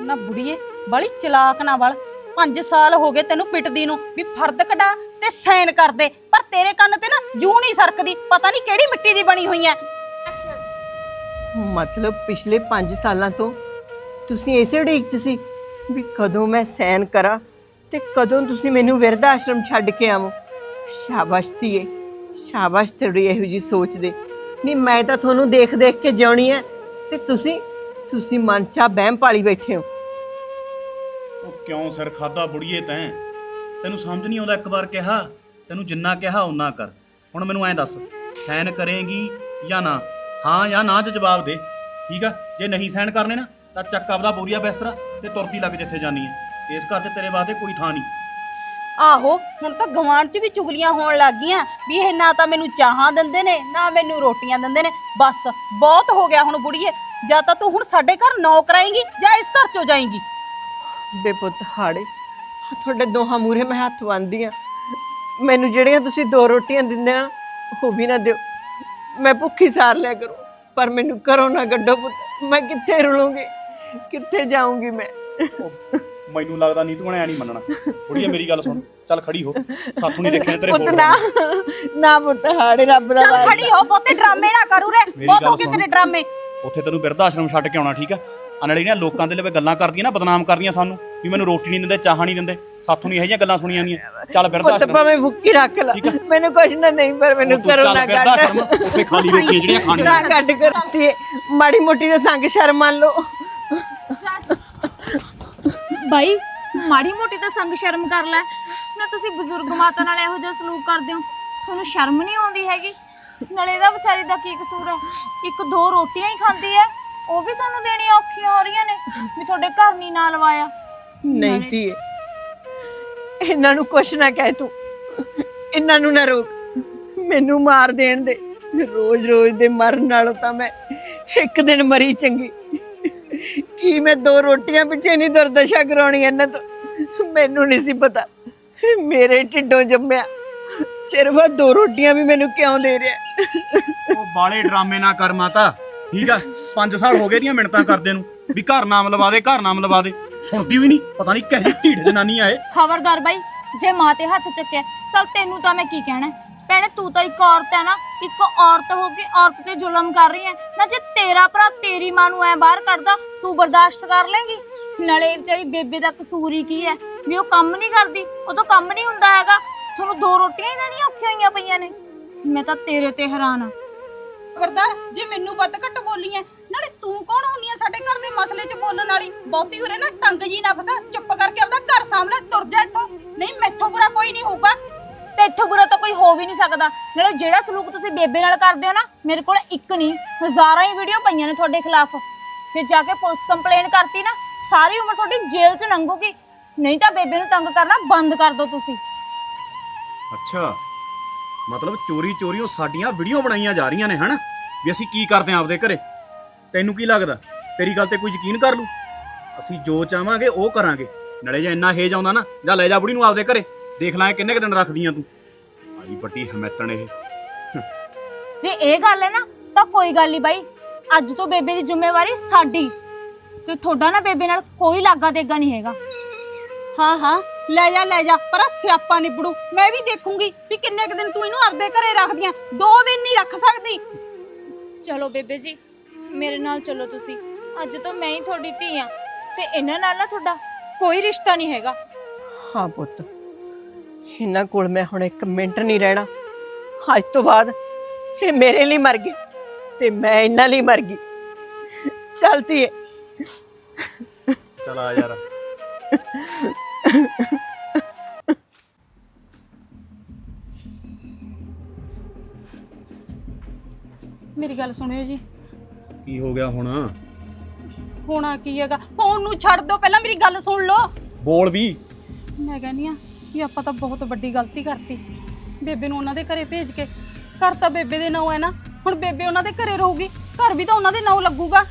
ਨਾ ਬੁੜੀਏ ਬੜੀ ਚਲਾਕ ਨਾ ਬਲ 5 ਸਾਲ ਹੋ ਗਏ ਤੈਨੂੰ ਪਿੱਟਦੀ ਨੂੰ ਵੀ ਫਰਦ ਕਢਾ ਤੇ ਸਾਈਨ ਕਰ ਦੇ। ਪਰ ਤੇਰੇ ਕੰਨ ਤੇ ਨਾ ਜੂ ਨਹੀਂ ਸਰਕਦੀ। ਪਤਾ ਨਹੀਂ ਕਿਹੜੀ ਮਿੱਟੀ ਦੀ ਬਣੀ ਹੋਈ ਐ। ਮਤਲਬ ਪਿਛਲੇ 5 ਸਾਲਾਂ ਤੋਂ ਤੁਸੀਂ ਇਸੇ ਉਡੀਕ 'ਚ ਸੀ? ਵੀ ਕਦੋਂ ਮੈਂ ਸੈਨ ਕਰਾਂ ਤੇ ਕਦੋਂ ਤੁਸੀਂ ਮੈਨੂੰ ਵਿਰਧ ਆਸ਼ਰਮ ਛੱਡ ਕੇ ਆਵੋ? ਸ਼ਾਬਾਸ਼ ਧੀਏ, ਸ਼ਾਬਾਸ਼ ਤੇਰੀ ਇਹੋ ਜੀ ਸੋਚ ਦੇ। ਨਹੀਂ, ਮੈਂ ਤਾਂ ਤੁਹਾਨੂੰ ਦੇਖ ਦੇਖ ਕੇ ਜਿਉਣੀ ਹੈ ਤੇ ਤੁਸੀਂ ਤੁਸੀਂ ਮਨ 'ਚ ਪਾਲੀ ਬੈਠੇ ਹੋ। ਉਹ ਕਿਉਂ ਸਿਰ ਖਾਦਾ ਬੁੜੀਏ ਤੈਂ? ਤੈਨੂੰ ਸਮਝ ਨਹੀਂ ਆਉਂਦਾ ਇੱਕ ਵਾਰ ਕਿਹਾ, ਤੈਨੂੰ ਜਿੰਨਾ ਕਿਹਾ ਓਨਾ ਕਰ। ਹੁਣ ਮੈਨੂੰ ਐਂ ਦੱਸ ਸਾਈਨ ਕਰੇਂਗੀ ਜਾਂ ਨਾ? ਹਾਂ ਜਾਂ ਨਾ ਚ ਜਵਾਬ ਦੇ। ਠੀਕ ਆ, ਜੇ ਨਹੀਂ ਸਾਈਨ ਕਰਨੇ ਨਾ ਤਾਂ ਚੱਕ ਆਪਦਾ ਬੋਰੀਆ ਬਿਸਤਰਾ ਤੇ ਤੁਰਤੀ ਲੱਗ ਜਿੱਥੇ ਜਾਨੀ ਹੈ ਇਸ ਘਰ 'ਚ ਤੇਰੇ ਵਾਸਤੇ ਕੋਈ ਥਾਂ ਨਹੀਂ। ਆਹੋ ਹੁਣ ਤਾਂ ਗਵਾਂਢ 'ਚ ਵੀ ਚੁਗਲੀਆਂ ਹੋਣ ਲੱਗ ਗਈਆਂ। ਵੀ ਇਹ ਨਾ ਤਾਂ ਮੈਨੂੰ ਚਾਹਾਂ ਦਿੰਦੇ ਨੇ ਨਾ ਮੈਨੂੰ ਰੋਟੀਆਂ ਦਿੰਦੇ ਨੇ। ਬਸ ਬਹੁਤ ਹੋ ਗਿਆ ਹੁਣ ਬੁੜੀਏ। ਜਾਂ ਤਾਂ ਤੂੰ ਹੁਣ ਸਾਡੇ ਘਰ ਨੌ ਕਰਾਏਂਗੀ ਜਾਂ ਇਸ ਘਰ 'ਚੋਂ ਜਾਏਂਗੀ। ਬੇਪੁੱਤ ਹਾੜੇ। ਤੁਹਾਡੇ ਦੋਹਾਂ ਮੂਰੇ ਮੈਂ ਹੱਥ ਬੰਨ੍ਹਦੀ ਆ। ਮੈਨੂੰ ਜਿਹੜੀਆਂ ਤੁਸੀਂ ਦੋ ਰੋਟੀਆਂ ਦਿੰਦੇ ਆ ਉਹ ਵੀ ਨਾ ਦਿਓ। ਮੈਂ ਭੁੱਖੀ ਸਾਰ ਲਿਆ ਕਰੂੰ। ਪਰ ਮੈਨੂੰ ਕਰੋ ਨਾ ਗੱਡੋ ਪੁੱਤ। ਮੈਂ ਕਿੱਥੇ ਰੁਲੂੰਗੀ? ਕਿੱਥੇ ਜਾਊਂਗੀ ਮੈਂ? ਮੈਨੂੰ ਲੱਗਦਾ ਨਹੀਂ ਤੂੰ ਐ ਨਹੀਂ ਮੰਨਣਾ। ਬੁੜੀਏ ਮੇਰੀ ਗੱਲ ਸੁਣ। ਚੱਲ ਖੜੀ ਹੋ। ਸਾਥੋਂ ਨਹੀਂ ਦੇਖਿਆ ਤੇਰੇ ਪੁੱਤ ਹੋਰ ਨਾ ਨਾ ਪੁੱਤ ਹਾੜੇ ਰੱਬ ਦਾ ਚੱਲ। ਖੜੀ ਹੋ ਬਹੁਤੇ ਡਰਾਮੇ ਨਾ ਕਰੂ ਰੇ। ਮੇਰੀ ਬਹੁਤ ਗੱਲ ਹੋ ਗਏ ਸੁਣ। ਤੇਰੇ ਡਰਾਮੇ। ਉੱਥੇ ਤੈਨੂੰ ਬਿਰਧ ਆਸ਼ਰਮ ਛੱਡ ਕੇ ਆਉਣਾ ਠੀਕ ਆ? ਨਾਲੇ ਜਿਹੜੀਆਂ ਲੋਕਾਂ ਦੇ ਲਵੇ ਗੱਲਾਂ ਕਰਦੀਆਂ ਨਾ ਬਦਨਾਮ ਕਰਦੀਆਂ ਸਾਨੂੰ। ਵੀ ਮੈਨੂੰ ਰੋਟੀ ਨਹੀਂ ਦਿੰਦੇ ਚਾਹ ਨਹੀਂ ਦਿੰਦੇ। ਸਾਥੋਂ ਨਹੀਂ ਇਹ ਜਿਹੀਆਂ ਗੱਲਾਂ ਸੁਣੀਆਂ ਗਈਆਂ ਚੱਲ ਬਿਰਧ ਪੁੱਤ ਆਸ਼ਰਮ ਭਾਵੇਂ ਭੁੱਕੀ ਰੱਖ ਲੈ। ਮੈਨੂੰ ਕੁਛ ਨਾ ਨਹੀਂ ਪਰ ਮੈਨੂੰ ਤੂੰ ਕਰੋ ਚੱਲ ਨਾ ਬਿਰਧ ਆਸ਼ਰਮ ਕੱਢ ਉੱਥੇ ਖਾਲੀ ਰੋਟੀਆਂ ਜਿਹੜੀਆਂ ਨਾ ਖਾਣੀਆਂ ਕੱਢ ਕਰਤੀ ਮਾੜੀ ਮੋਟੀ ਦੇ ਸੰਗ ਸ਼ਰਮ ਮੰਨ ਲਓ। ਬਾਈ ਮਾੜੀ ਮੋਟੀ ਤਾਂ ਸੰਗ ਸ਼ਰਮ ਕਰ ਲੈ। ਨਾ ਤੁਸੀਂ ਬਜ਼ੁਰਗ ਮਾਤਾ ਨਾਲ ਇਹੋ ਜਿਹਾ ਸਲੂਕ ਕਰਦੇ ਹੋ। ਤੁਹਾਨੂੰ ਸ਼ਰਮ ਨਹੀਂ ਆਉਂਦੀ ਹੈਗੀ? ਨਾਲੇ ਇਹਦਾ ਵਿਚਾਰੀ ਦਾ ਕੀ ਕਸੂਰ ਹੈ? ਇੱਕ ਦੋ ਰੋਟੀਆਂ ਹੀ ਖਾਂਦੀ ਹੈ। ਉਹ ਵੀ ਤੁਹਾਨੂੰ ਦੇਣੀਆਂ ਔਖੀਆਂ ਹੋ ਰਹੀਆਂ ਨੇ ਵੀ ਤੁਹਾਡੇ ਘਰ ਨਹੀਂ ਨਾ ਲਵਾਇਆ। ਨਹੀਂ ਧੀਏ। ਇਹਨਾਂ ਨੂੰ ਕੁਛ ਨਾ ਕਹਿ ਤੂੰ। ਇਹਨਾਂ ਨੂੰ ਨਾ ਰੋਕ। ਮੈਨੂੰ ਮਾਰ ਦੇਣ ਦੇ। ਰੋਜ਼-ਰੋਜ਼ ਦੇ ਮਰਨ ਨਾਲੋਂ ਤਾਂ ਮੈਂ ਇੱਕ ਦਿਨ ਮਰੀ ਚੰਗੀ। ਕੀ ਮੈਂ ਦੋ ਰੋਟੀਆਂ ਪਿੱਛੇ ਨਹੀਂ ਦੁਰਦਸ਼ਾ ਕਰਾਉਣੀ ਇਹਨਾਂ ਤੋਂ ਮੈਨੂੰ ਨਹੀਂ ਸੀ ਪਤਾ। ਮੇਰੇ ਢਿੱਡੋਂ ਜੰਮਿਆ। ਸਿਰਫ ਦੋ ਰੋਟੀਆਂ ਵੀ ਮੈਨੂੰ ਕਿਉਂ ਦੇ ਰਿਹਾ? ਉਹ ਬਾਲੇ ਡਰਾਮੇ ਨਾ ਕਰ ਮਾਤਾ। ਠੀਕ ਆ? 5 ਸਾਲ ਹੋ ਗਏ ਦੀਆਂ ਮਿੰਟਾਂ ਕਰਦੇ ਨੂੰ। ਵੀ ਘਰ ਨਾਮ ਲਵਾ ਦੇ ਘਰ ਨਾਮ ਲਵਾ ਦੇ। ਸੁਣਦੀ ਵੀ ਨਹੀਂ। ਪਤਾ ਨਹੀਂ ਕਿਹੜੀ ਢੀਡ ਜਨਾਨੀ ਆਏ ਖਬਰਦਾਰ ਬਾਈ ਜੇ ਮਾਂ ਤੇ ਹੱਥ ਚੱਕਿਆ ਚਲ ਤੈਨੂੰ ਤਾਂ ਮੈਂ ਕੀ ਕਹਿਣਾ? ਭੈਣੇ, ਤੂੰ ਤਾਂ ਇੱਕ ਔਰਤ ਹੈ ਨਾ, ਇੱਕ ਔਰਤ ਹੋ ਕੇ ਔਰਤ ਤੇ ਜ਼ੁਲਮ ਕਰ ਰਹੀ ਹੈ। ਨਾ ਜੇ ਤੇਰਾ ਭਰਾ ਤੇਰੀ ਮਾਂ ਨੂੰ ਐ ਬਾਹਰ ਕੱਢਦਾ, ਤੂੰ ਬਰਦਾਸ਼ਤ ਕਰ ਲੇਂਗੀ ਨਾਲੇ ਵਿਚਾਰੀ ਬੇਬੇ ਦਾ ਕਸੂਰ ਹੀ ਕੀ ਹੈ? ਵੀ ਉਹ ਕੰਮ ਨਹੀਂ ਕਰਦੀ ਉਹ ਤੋਂ ਕੰਮ ਨਹੀਂ ਹੁੰਦਾ ਹੈਗਾ। ਤੁਹਾਨੂੰ ਦੋ ਰੋਟੀਆਂ ਹੀ ਦੇਣੀਆਂ ਔਖੀਆਂ ਹੋਈਆਂ ਪਈਆਂ ਨੇ। ਮੈਂ ਤਾਂ ਤੇਰੇ ਤੇ ਹੈਰਾਨ ਆ ਖਬਰਦਾਰ, ਜੇ ਮੈਨੂੰ ਵੱਧ ਘੱਟ ਬੋਲੀ ਐ, ਨਾਲੇ ਤੂੰ ਕੌਣ ਹੁੰਨੀ ਐ ਸਾਡੇ ਘਰ ਦੇ ਮਸਲੇ 'ਚ ਬੋਲਣ ਵਾਲੀ? ਬਹੁਤੀ ਉਰੇ ਨਾ ਟੰਗ ਜੀ ਨਾ ਫਸਾ, ਚੁੱਪ ਕਰਕੇ ਆਪਦਾ ਘਰ ਸਾਹਮਣੇ ਤੁਰ ਜਾ ਇੱਥੋਂ। ਨਹੀਂ, ਮੈਥੋਂ ਬੁਰਾ ਕੋਈ ਨਹੀਂ ਹੋਊਗਾ। ਤੇ ਇੱਥੋਂ ਬੁਰਾ ਤਾਂ ਕੋਈ ਹੋ ਵੀ ਨਹੀਂ ਸਕਦਾ। ਨਾਲੇ ਜਿਹੜਾ ਸਲੂਕ ਤੁਸੀਂ ਬੇਬੇ ਨਾਲ ਕਰਦੇ ਹੋ ਨਾ, ਮੇਰੇ ਕੋਲ ਇੱਕ ਨਹੀਂ, ਹਜ਼ਾਰਾਂ ਹੀ ਵੀਡੀਓ ਪਈਆਂ ਨੇ ਤੁਹਾਡੇ ਖਿਲਾਫ। ਜੇ ਜਾ ਕੇ ਪੁਲਿਸ ਕੰਪਲੇਨ ਕਰਤੀ ਨਾ, ਸਾਰੀ ਉਮਰ ਤੁਹਾਡੀ ਜੇਲ੍ਹ 'ਚ ਲੰਘੂਗੀ। ਨਹੀਂ ਤਾਂ ਬੇਬੇ ਨੂੰ ਤੰਗ ਕਰਨਾ ਬੰਦ ਕਰ ਦਿਓ ਤੁਸੀਂ। ਅੱਛਾ। ਮਤਲਬ ਚੋਰੀ ਚੋਰੀ ਉਹ ਸਾਡੀਆਂ ਵੀਡੀਓ ਬਣਾਈਆਂ ਜਾ ਰਹੀਆਂ ਨੇ, ਹਨਾ? ਵੀ ਅਸੀਂ ਕੀ ਕਰਦੇ ਆਂ ਆਪਦੇ ਘਰੇ? ਤੈਨੂੰ ਕੀ ਲੱਗਦਾ? ਤੇਰੀ ਗੱਲ ਤੇ ਕੋਈ ਯਕੀਨ ਕਰ ਲੂ ਅਸੀਂ ਜੋ ਚਾਹਾਂਗੇ ਉਹ ਕਰਾਂਗੇ। ਨਾਲੇ ਜੇ ਇੰਨਾ ਹੇਜ ਆਉਂਦਾ ਨਾ, ਜਾਂ ਲੈ ਜਾ ਬੁੜੀ ਨੂੰ ਆਪਦੇ ਘਰੇ। ਦੇਖ ਲਾਂ ਇਹ ਕਿੰਨੇ ਕੁ ਦਿਨ ਰੱਖਦੀਆਂ ਤੂੰ। ਆਈ ਵੱਡੀ ਹਮੈਤਣ ਇਹ। ਜੇ ਇਹ ਗੱਲ ਹੈ ਨਾ ਤਾਂ ਕੋਈ ਗੱਲ ਨਹੀਂ ਬਾਈ। ਅੱਜ ਤੋਂ ਬੇਬੇ ਦੀ ਜ਼ਿੰਮੇਵਾਰੀ ਸਾਡੀ। ਤੇ ਤੁਹਾਡਾ ਨਾ ਬੇਬੇ ਨਾਲ ਕੋਈ ਲਾਗਾ ਦੇਗਾ ਨਹੀਂ ਹੈਗਾ। ਹਾਂ ਹਾਂ ਲੈ ਜਾ ਲੈ ਜਾ ਪਰ ਆਹ ਸਿਆਪਾ ਨਿਬੜੂ। ਮੈਂ ਵੀ ਦੇਖੂੰਗੀ ਵੀ ਕਿੰਨੇ ਕੁ ਦਿਨ ਤੂੰ ਇਹਨੂੰ ਆਪਦੇ ਘਰੇ ਰੱਖਦੀਆਂ। ਦੋ ਦਿਨ ਨਹੀਂ ਰੱਖ ਸਕਦੀ। ਚਲੋ ਬੇਬੇ ਜੀ ਮੇਰੇ ਨਾਲ ਚਲੋ ਤੁਸੀਂ। ਅੱਜ ਤੋਂ ਮੈਂ ਹੀ ਤੁਹਾਡੀ ਧੀ ਆ ਤੇ ਇਹਨਾਂ ਨਾਲ ਨਾ ਤੁਹਾਡਾ ਕੋਈ ਰਿਸ਼ਤਾ ਨਹੀਂ ਹੈਗਾ। ਹਾਂ ਪੁੱਤ। ਇਹਨਾਂ ਕੋਲ ਮੈਂ ਹੁਣ ਇੱਕ ਮਿੰਟ ਨਹੀਂ ਰਹਿਣਾ। ਅੱਜ ਤੋਂ ਬਾਅਦ ਇਹ ਮੇਰੇ ਲਈ ਮਰ ਗਏ ਤੇ ਮੈਂ ਇਹਨਾਂ ਲਈ ਮਰ ਗਈ। ਚਲਤੀ ਹੈ ਚਲਾ ਯਾਰ। ਮੇਰੀ ਗੱਲ ਸੁਣਿਓ ਜੀ। ਕੀ ਹੋ ਗਿਆ ਹੁਣ? ਹੋਣਾ ਕੀ ਹੈਗਾ? ਫੋਨ ਨੂੰ ਛੱਡ ਦਿਓ ਪਹਿਲਾਂ ਮੇਰੀ ਗੱਲ ਸੁਣ ਲਓ। ਬੋਲ ਵੀ। ਮੈਂ ਕਹਿੰਦੀ ਆ ਕਿ ਆਪਾਂ ਤਾਂ ਬਹੁਤ ਵੱਡੀ ਗਲਤੀ ਕਰਤੀ। ਬੇਬੇ ਨੂੰ ਉਹਨਾਂ ਦੇ ਘਰੇ ਭੇਜ ਕੇ। ਘਰ ਤਾਂ ਬੇਬੇ ਦੇ ਨਾਂ ਹੈ ਨਾ। ਹੁਣ ਬੇਬੇ ਉਹਨਾਂ ਦੇ ਘਰੇ ਰਹੂਗੀ। ਘਰ ਵੀ ਤਾਂ ਉਹਨਾਂ ਦੇ ਨਾਂ ਲੱਗੂਗਾ।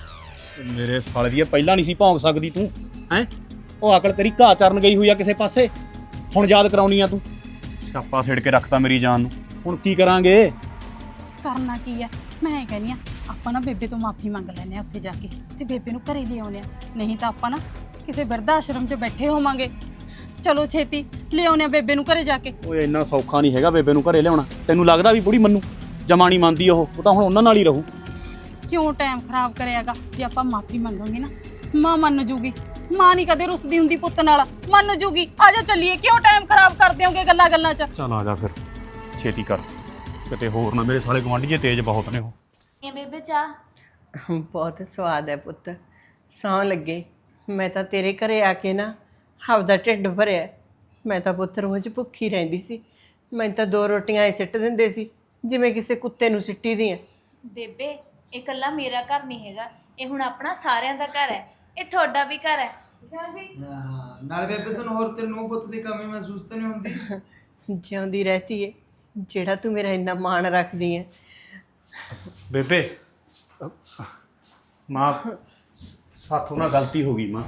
ਮੇਰੇ ਸਾਲੇ ਦੀ ਇਹ ਪਹਿਲਾਂ ਨਹੀਂ ਸੀ ਭੌਂਕ ਸਕਦੀ ਤੂੰ ਹੈ? ਉਹ ਅਕਲ ਤੇਰੀ ਘਾਹ ਚਰਨ ਗਈ ਹੋਈ ਆ ਕਿਸੇ ਪਾਸੇ। ਹੁਣ ਯਾਦ ਕਰਾਉਣੀ ਆ ਤੂੰ। ਛਾਪਾ ਛੇੜ ਕੇ ਰੱਖਤਾ ਮੇਰੀ ਜਾਨ ਨੂੰ। ਹੁਣ ਕੀ ਕਰਾਂਗੇ? ਕਰਨਾ ਕੀ ਹੈ ਮੈਂ ਇਹ ਕਹਿੰਦੀ ਆ ਆਪਾਂ ਨਾ ਬੇਬੇ ਤੋਂ ਮਾਫੀ ਮੰਗ ਲੈਨੇ ਆ ਉੱਥੇ ਜਾ ਕੇ। ਤੇ ਬੇਬੇ ਨੂੰ ਘਰੇ ਲੈ ਆਉਨੇ ਆ। ਨਹੀਂ ਤਾਂ ਆਪਾਂ ਨਾ ਕਿਸੇ ਬਿਰਧ ਆਸ਼ਰਮ 'ਚ ਬੈਠੇ ਹੋਵਾਂਗੇ। ਚਲੋ ਛੇਤੀ ਲਿਆਉਨੇ ਆ ਬੇਬੇ ਨੂੰ ਘਰੇ ਜਾ ਕੇ। ਓਏ ਇੰਨਾ ਸੌਖਾ ਨਹੀਂ ਹੈਗਾ ਬੇਬੇ ਨੂੰ ਘਰੇ ਲਿਆਉਣਾ। ਤੈਨੂੰ ਲੱਗਦਾ ਵੀ ਬੁੜੀ ਮੰਨੂ? ਜਮਾ ਨਹੀਂ ਮੰਨਦੀ ਉਹ ਉਹ ਤਾਂ ਹੁਣ ਉਹਨਾਂ ਨਾਲ ਹੀ ਰਹੂ। ਕਿਉਂ ਟਾਈਮ ਖਰਾਬ ਕਰਿਆਗਾ? ਜੇ ਆਪਾਂ ਮਾਫੀ ਮੰਗਾਂਗੇ ਨਾ ਮਾਂ ਮੰਨ ਜੂਗੀ। ਮਾਂ ਨਹੀਂ ਕਦੇ ਰੁੱਸਦੀ ਹੁੰਦੀ ਪੁੱਤ ਨਾਲ। ਮੰਨ ਜੂਗੀ। ਆ ਜਾ ਚੱਲੀਏ ਕਿਉਂ ਟਾਈਮ ਖਰਾਬ ਕਰ ਦਿਓਗੇ ਗੱਲਾਂ ਗੱਲਾਂ 'ਚ? ਚੱਲ ਆ ਜਾ ਫਿਰ। ਛੇਤੀ ਕਰ। ਕਿਤੇ ਹੋਰ ਨਾ ਮੇਰੇ ਸਾਲੇ ਗਵਾਂਢੀ ਜੇ ਤੇਜ਼ ਬਹੁਤ ਨੇ ਉਹ। ਇਹ ਬੇਬੇ ਚਾਹ? ਬਹੁਤ ਸਵਾਦ ਹੈ ਪੁੱਤ। ਸੌਂ ਲੱਗੇ। ਮੈਂ ਤਾਂ ਤੇਰੇ ਘਰੇ ਆ ਕੇ ਨਾ ਆਪਦਾ ਢਿੱਡ ਭਰਿਆ। ਮੈਂ ਤਾਂ ਪੁੱਤ ਰੋਜ਼ ਭੁੱਖੀ ਰਹਿੰਦੀ ਸੀ। ਮੈਂ ਤਾਂ ਦੋ ਰੋਟੀਆਂ ਐ ਸਿੱਟ ਦਿੰਦੇ ਸੀ ਜਿਵੇਂ ਕਿਸੇ ਕੁੱਤੇ ਨੂੰ ਸਿੱਟੀ ਦੀਆਂ। ਬੇਬੇ ਇਹ ਇਕੱਲਾ ਮੇਰਾ ਘਰ ਨਹੀਂ ਹੈਗਾ। ਇਹ ਹੁਣ ਆਪਣਾ ਸਾਰਿਆਂ ਦਾ ਘਰ ਹੈ। ਇਹ ਤੁਹਾਡਾ ਵੀ ਘਰ ਹੈ। ਹਾਂ ਨਾਲ ਬੇਬੇ ਤੁਹਾਨੂੰ ਹੋਰ ਤੇ ਨੂੰ ਪੁੱਤ ਦੀ ਕਮੀ ਮਹਿਸੂਸ ਤਾਂ ਨਹੀਂ ਹੁੰਦੀ? ਜਿਉਂਦੀ ਰਹਤੀ ਏ ਜਿਹੜਾ ਤੂੰ ਮੇਰਾ ਇੰਨਾ ਮਾਣ ਰੱਖਦੀ ਹੈ ਬੇਬੇ ਮਾਂ ਸਾਥੋਂ ਨਾ ਗਲਤੀ ਹੋ ਗਈ ਮਾਂ।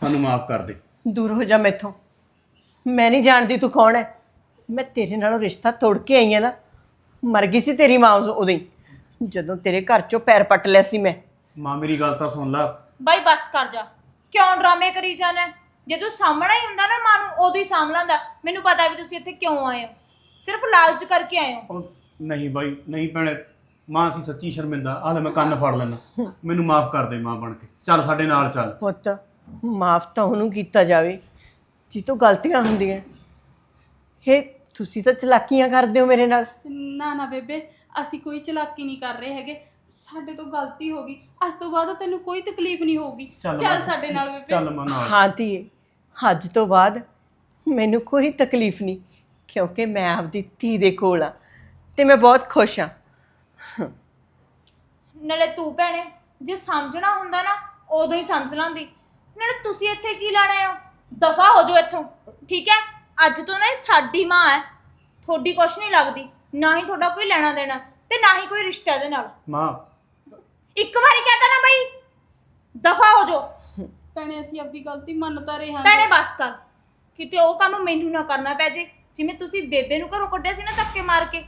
ਸਾਨੂੰ ਮਾਫ ਕਰ ਦੇ। ਦੂਰ ਹੋ ਜਾ ਮੈਥੋਂ। ਮੈਂ ਨਹੀਂ ਜਾਣਦੀ ਤੂੰ ਕੌਣ ਹੈ ਮੈਂ ਤੇਰੇ ਨਾਲੋਂ ਰਿਸ਼ਤਾ ਤੋੜ ਕੇ ਆਈ ਆ ਨਾ। ਮਰ ਗਈ ਸੀ ਤੇਰੀ ਮਾਂ ਉਸ- ਉਦੋਂ ਹੀ। ਜਦੋਂ ਤੇਰੇ ਘਰ ਚੋਂ ਪੈਰ ਪੱਟ ਲਿਆ ਸੀ ਮੈਂ। ਮਾਂ ਮੇਰੀ ਗੱਲ ਤਾਂ ਸੁਣ ਲੈ। ਬਾਈ ਬਸ ਕਰ ਜਾ। ਕਿਉਂ ਡਰਾਮੇ ਕਰੀ ਜਾਣਾ ਜੇ ਤੂੰ ਸਾਹਮਣਾ ਹੀ ਹੁੰਦਾ ਨਾ ਮਾਂ ਨੂੰ ਉਦੋਂ ਹੀ ਸਾਂਭ ਲੈਂਦਾ। ਮੈਨੂੰ ਪਤਾ ਵੀ ਤੁਸੀਂ ਇੱਥੇ ਕਿਉਂ ਆਏ ਹੋ। ਸਿਰਫ ਲਾਲਚ ਕਰਕੇ ਆਏ ਹੋ। ਉਹ ਨਹੀਂ ਬਾਈ ਨਹੀਂ ਭੈਣੇ। ਮਾਂ ਅਸੀਂ ਸੱਚੀ ਸ਼ਰਮਿੰਦਾ। ਆ ਲੈ ਮੈਂ ਕੰਨ ਫੜ ਲੈਣਾ ਮੈਨੂੰ ਮਾਫ ਕਰ ਦੇ ਮਾਂ ਬਣ ਕੇ। ਚੱਲ ਸਾਡੇ ਨਾਲ ਚੱਲ। ਪੁੱਤ ਮਾਫ ਤਾਂ ਉਹਨੂੰ ਕੀਤਾ ਜਾਵੇ ਜੀ ਤੋਂ ਗਲਤੀਆਂ ਹੁੰਦੀਆਂ। ਹੇ ਤੁਸੀਂ ਤਾਂ ਚਲਾਕੀਆਂ ਕਰਦੇ ਹੋ ਮੇਰੇ ਨਾਲ। ਨਾ ਨਾ ਬੇਬੇ ਅਸੀਂ ਕੋਈ ਚਲਾਕੀ ਨਹੀਂ ਕਰ ਰਹੇ ਹੈਗੇ। ਸਾਡੇ ਤੋਂ ਗਲਤੀ ਹੋ ਗਈ। ਅੱਜ ਤੋਂ ਬਾਅਦ ਤੈਨੂੰ ਕੋਈ ਤਕਲੀਫ ਨਹੀਂ ਹੋਊਗੀ। ਚੱਲ। ਸਾਡੇ ਨਾਲ ਬੇਬੇ। ਚੱਲ ਮਾਂ ਨਾਲ। ਹਾਂ ਧੀਏ ਅੱਜ ਤੋਂ ਬਾਅਦ ਮੈਨੂੰ ਕੋਈ ਤਕਲੀਫ ਨਹੀਂ ਕਿਉਂਕਿ ਮੈਂ ਆਪਦੀ ਧੀ ਦੇ ਕੋਲ ਆ ਤੇ ਮੈਂ ਬਹੁਤ ਖੁਸ਼ ਹਾਂ ਨਾਲੇ ਤੂੰ ਭੈਣੇ ਜੇ ਸਮਝਣਾ ਹੁੰਦਾ ਨਾ ਉਦੋਂ ਹੀ ਸਮਝ ਲਾਂਦੀ। ਨਾਲੇ ਤੁਸੀਂ ਇੱਥੇ ਕੀ ਲੈਣਾ ਹੋ? ਦਫਾ ਹੋ ਜਾਓ ਇੱਥੋਂ ਠੀਕ ਹੈ? ਅੱਜ ਤੋਂ ਨਾ ਇਹ ਸਾਡੀ ਮਾਂ ਹੈ ਤੁਹਾਡੀ ਕੁਛ ਨਹੀਂ ਲੱਗਦੀ ਨਾ ਹੀ ਤੁਹਾਡਾ ਕੋਈ ਲੈਣਾ ਦੇਣਾ ਤੇ ਨਾ ਹੀ ਕੋਈ ਰਿਸ਼ਤਾ ਇਹਦੇ ਨਾਲ। ਮਾਂ। ਇੱਕ ਵਾਰੀ ਕਹਤਾ ਨਾ ਬਈ ਦਫਾ ਹੋ ਜਾਓ। ਭੈਣੇ ਅਸੀਂ ਆਪਦੀ ਗਲਤੀ ਮੰਨ ਤਾਂ ਰਹੇ ਹਾਂ। ਭੈਣੇ ਬਸ ਕਰ। ਕਿਤੇ ਉਹ ਕੰਮ ਮੈਨੂੰ ਨਾ ਕਰਨਾ ਪੈ ਜੇ ਜਿਵੇਂ ਤੁਸੀਂ ਬੇਬੇ ਨੂੰ ਘਰੋਂ ਕੱਢਿਆ ਸੀ ਨਾ ਧੱਕੇ ਮਾਰ ਕੇ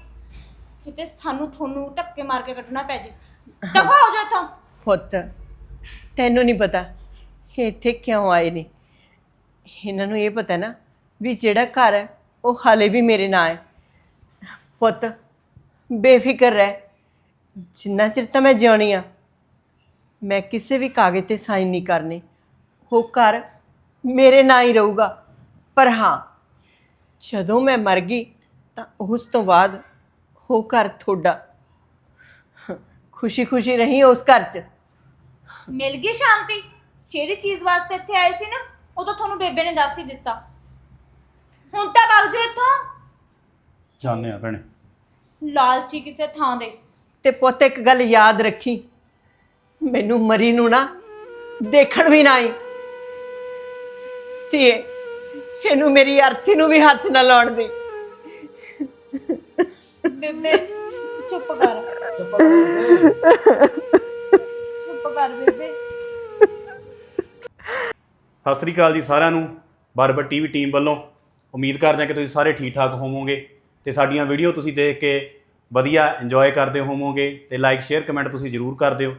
ਕਿਤੇ ਸਾਨੂੰ ਤੁਹਾਨੂੰ ਧੱਕੇ ਮਾਰ ਕੇ ਕੱਢਣਾ ਪੈ ਜੇ। ਦਫਾ ਹੋ ਜਾਓ ਇੱਥੋਂ। ਪੁੱਤ ਤੈਨੂੰ ਨਹੀਂ ਪਤਾ ਇਹ ਇੱਥੇ ਕਿਉਂ ਆਏ ਨੇ? ਇਹਨਾਂ ਨੂੰ ਇਹ ਪਤਾ ਨਾ ਵੀ ਜਿਹੜਾ ਘਰ ਹੈ, ਉਹ ਹਾਲੇ ਵੀ ਮੇਰੇ ਨਾਂ ਹੈ। ਪੁੱਤ, ਬੇਫਿਕਰ ਰਹਿ। ਜਿੰਨਾ ਚਿਰ ਤਾਂ ਮੈਂ ਜਿਉਣੀ ਆ, ਮੈਂ ਕਿਸੇ ਵੀ ਕਾਗਜ਼ ਤੇ ਸਾਈਨ ਨਹੀਂ ਕਰਨੇ। ਉਹ ਘਰ ਮੇਰੇ ਨਾਂ ਹੀ ਰਹੂਗਾ। ਪਰ ਹਾਂ, ਜਦੋਂ ਮੈਂ ਮਰ ਗਈ, ਤਾਂ ਉਸ ਤੋਂ ਬਾਅਦ ਉਹ ਘਰ ਤੁਹਾਡਾ। ਖੁਸ਼ੀ ਖੁਸ਼ੀ ਰਹੀ ਉਸ ਘਰ 'ਚ। ਮਿਲ ਗਈ ਸ਼ਾਂਤੀ? ਜਿਹੜੀ ਚੀਜ਼ ਵਾਸਤੇ ਇੱਥੇ ਆਏ ਸੀ ਨਾ ਉਹ ਤਾਂ ਤੁਹਾਨੂੰ ਬੇਬੇ ਨੇ ਦੱਸ ਹੀ ਦਿੱਤਾ। ਹੁਣ ਤਾਂ ਵਗ ਜਾਓ ਇੱਥੋਂ। ਜਾਣੇ ਆ ਭੈਣੇ। ਲਾਲਚੀ ਕਿਸੇ ਥਾਂ ਦੇ। ਤੇ ਪੁੱਤ ਇੱਕ ਗੱਲ ਯਾਦ ਰੱਖੀ। ਮੈਨੂੰ ਮਰੀ ਨੂੰ ਨਾ ਦੇਖਣ ਵੀ ਨਾ ਆਈ। ਤੇ ਇਹਨੂੰ ਮੇਰੀ ਅਰਥੀ ਨੂੰ ਵੀ ਹੱਥ ਨਾ ਲਾਉਣ ਦੇ। ਬੇਬੇ ਚੁੱਪ ਕਰ। ਚੁੱਪ ਕਰ ਬੇਬੇ। ਸਤਿ ਸ੍ਰੀ ਅਕਾਲ ਜੀ ਸਾਰਿਆਂ ਨੂੰ ਬਰਬਰ ਟੀਵੀ ਟੀਮ ਵੱਲੋਂ ਉਮੀਦ ਕਰਦੇ ਹਾਂ ਕਿ ਤੁਸੀਂ ਸਾਰੇ ਠੀਕ ਠਾਕ ਹੋਵੋਗੇ ਤੇ ਸਾਡੀਆਂ ਵੀਡੀਓ ਤੁਸੀਂ ਦੇਖ ਕੇ ਵਧੀਆ ਇੰਜੋਏ ਕਰਦੇ ਹੋਵੋਗੇ ਤੇ ਲਾਈਕ ਸ਼ੇਅਰ ਕਮੈਂਟ ਤੁਸੀਂ ਜ਼ਰੂਰ ਕਰ ਦਿਓ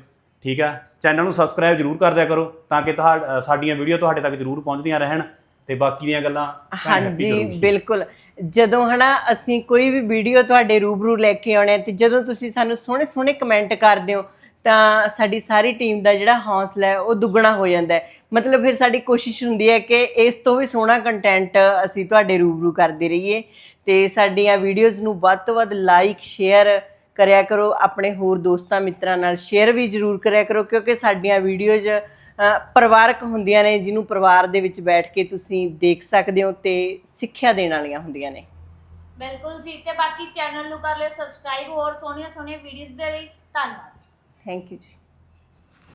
ਠੀਕ ਹੈ ਚੈਨਲ ਨੂੰ ਸਬਸਕ੍ਰਾਈਬ ਜ਼ਰੂਰ ਕਰ ਦਿਆ ਕਰੋ ਤਾਂ ਕਿ ਤੁਹਾ ਅ, ਸਾਡੀਆਂ ਵੀਡੀਓ ਤੁਹਾਡੇ ਤੱਕ ਜ਼ਰੂਰ ਪਹੁੰਚਦੀਆਂ ਰਹਿਣ ਤੇ ਬਾਕੀ ਦੀਆਂ ਗੱਲਾਂ ਹਾਂਜੀ। ਬਿਲਕੁਲ ਜਦੋਂ ਹਨਾ ਅਸੀਂ ਕੋਈ ਵੀ ਵੀਡੀਓ ਤੁਹਾਡੇ ਰੂਬਰੂ ਲੈ ਕੇ ਆਉਣੇ ਤੇ ਜਦੋਂ ਤੁਸੀਂ ਸਾਨੂੰ ਸੋਹਣੇ ਸੋਹਣੇ ਕਮੈਂਟ ਕਰਦੇ ਹੋ ਤਾਂ ਸਾਡੀ ਸਾਰੀ ਟੀਮ ਦਾ ਜਿਹੜਾ ਹੌਸਲਾ ਹੈ, ਉਹ ਦੁੱਗਣਾ ਹੋ ਜਾਂਦਾ ਹੈ। ਮਤਲਬ ਫਿਰ ਸਾਡੀ ਕੋਸ਼ਿਸ਼ ਹੁੰਦੀ ਹੈ ਕਿ ਇਸ ਤੋਂ ਵੀ ਸੋਹਣਾ ਕੰਟੈਂਟ ਅਸੀਂ ਤੁਹਾਡੇ ਰੂਬਰੂ ਕਰਦੇ ਰਹੀਏ ਤੇ ਸਾਡੀਆਂ ਵੀਡੀਓਜ਼ ਨੂੰ ਵੱਧ ਤੋਂ ਵੱਧ ਲਾਈਕ ਸ਼ੇਅਰ ਕਰਿਆ ਕਰੋ, ਆਪਣੇ ਹੋਰ ਦੋਸਤਾਂ, ਮਿੱਤਰਾਂ ਨਾਲ ਸ਼ੇਅਰ ਵੀ ਜ਼ਰੂਰ ਕਰਿਆ ਕਰੋ, ਕਿਉਂਕਿ ਸਾਡੀਆਂ ਵੀਡੀਓਜ਼ ਪਰਿਵਾਰਕ ਹੁੰਦੀਆਂ ਨੇ, ਜਿਹਨੂੰ ਪਰਿਵਾਰ ਦੇ ਵਿੱਚ ਬੈਠ ਕੇ ਤੁਸੀਂ ਦੇਖ ਸਕਦੇ ਹੋ ਤੇ ਸਿੱਖਿਆ ਦੇਣ ਵਾਲੀਆਂ ਹੁੰਦੀਆਂ ਨੇ। ਬਿਲਕੁਲ ਜੀ, ਤੇ ਬਾਕੀ ਚੈਨਲ ਨੂੰ ਕਰ ਲਿਓ ਸਬਸਕ੍ਰਾਈਬ ਹੋਰ ਸੋਹਣੀਆਂ ਸੋਹਣੀਆਂ ਵੀਡੀਓਜ਼ ਦੇ ਲਈ ਧੰਨਵਾਦ। ਥੈਂਕ ਯੂ ਜੀ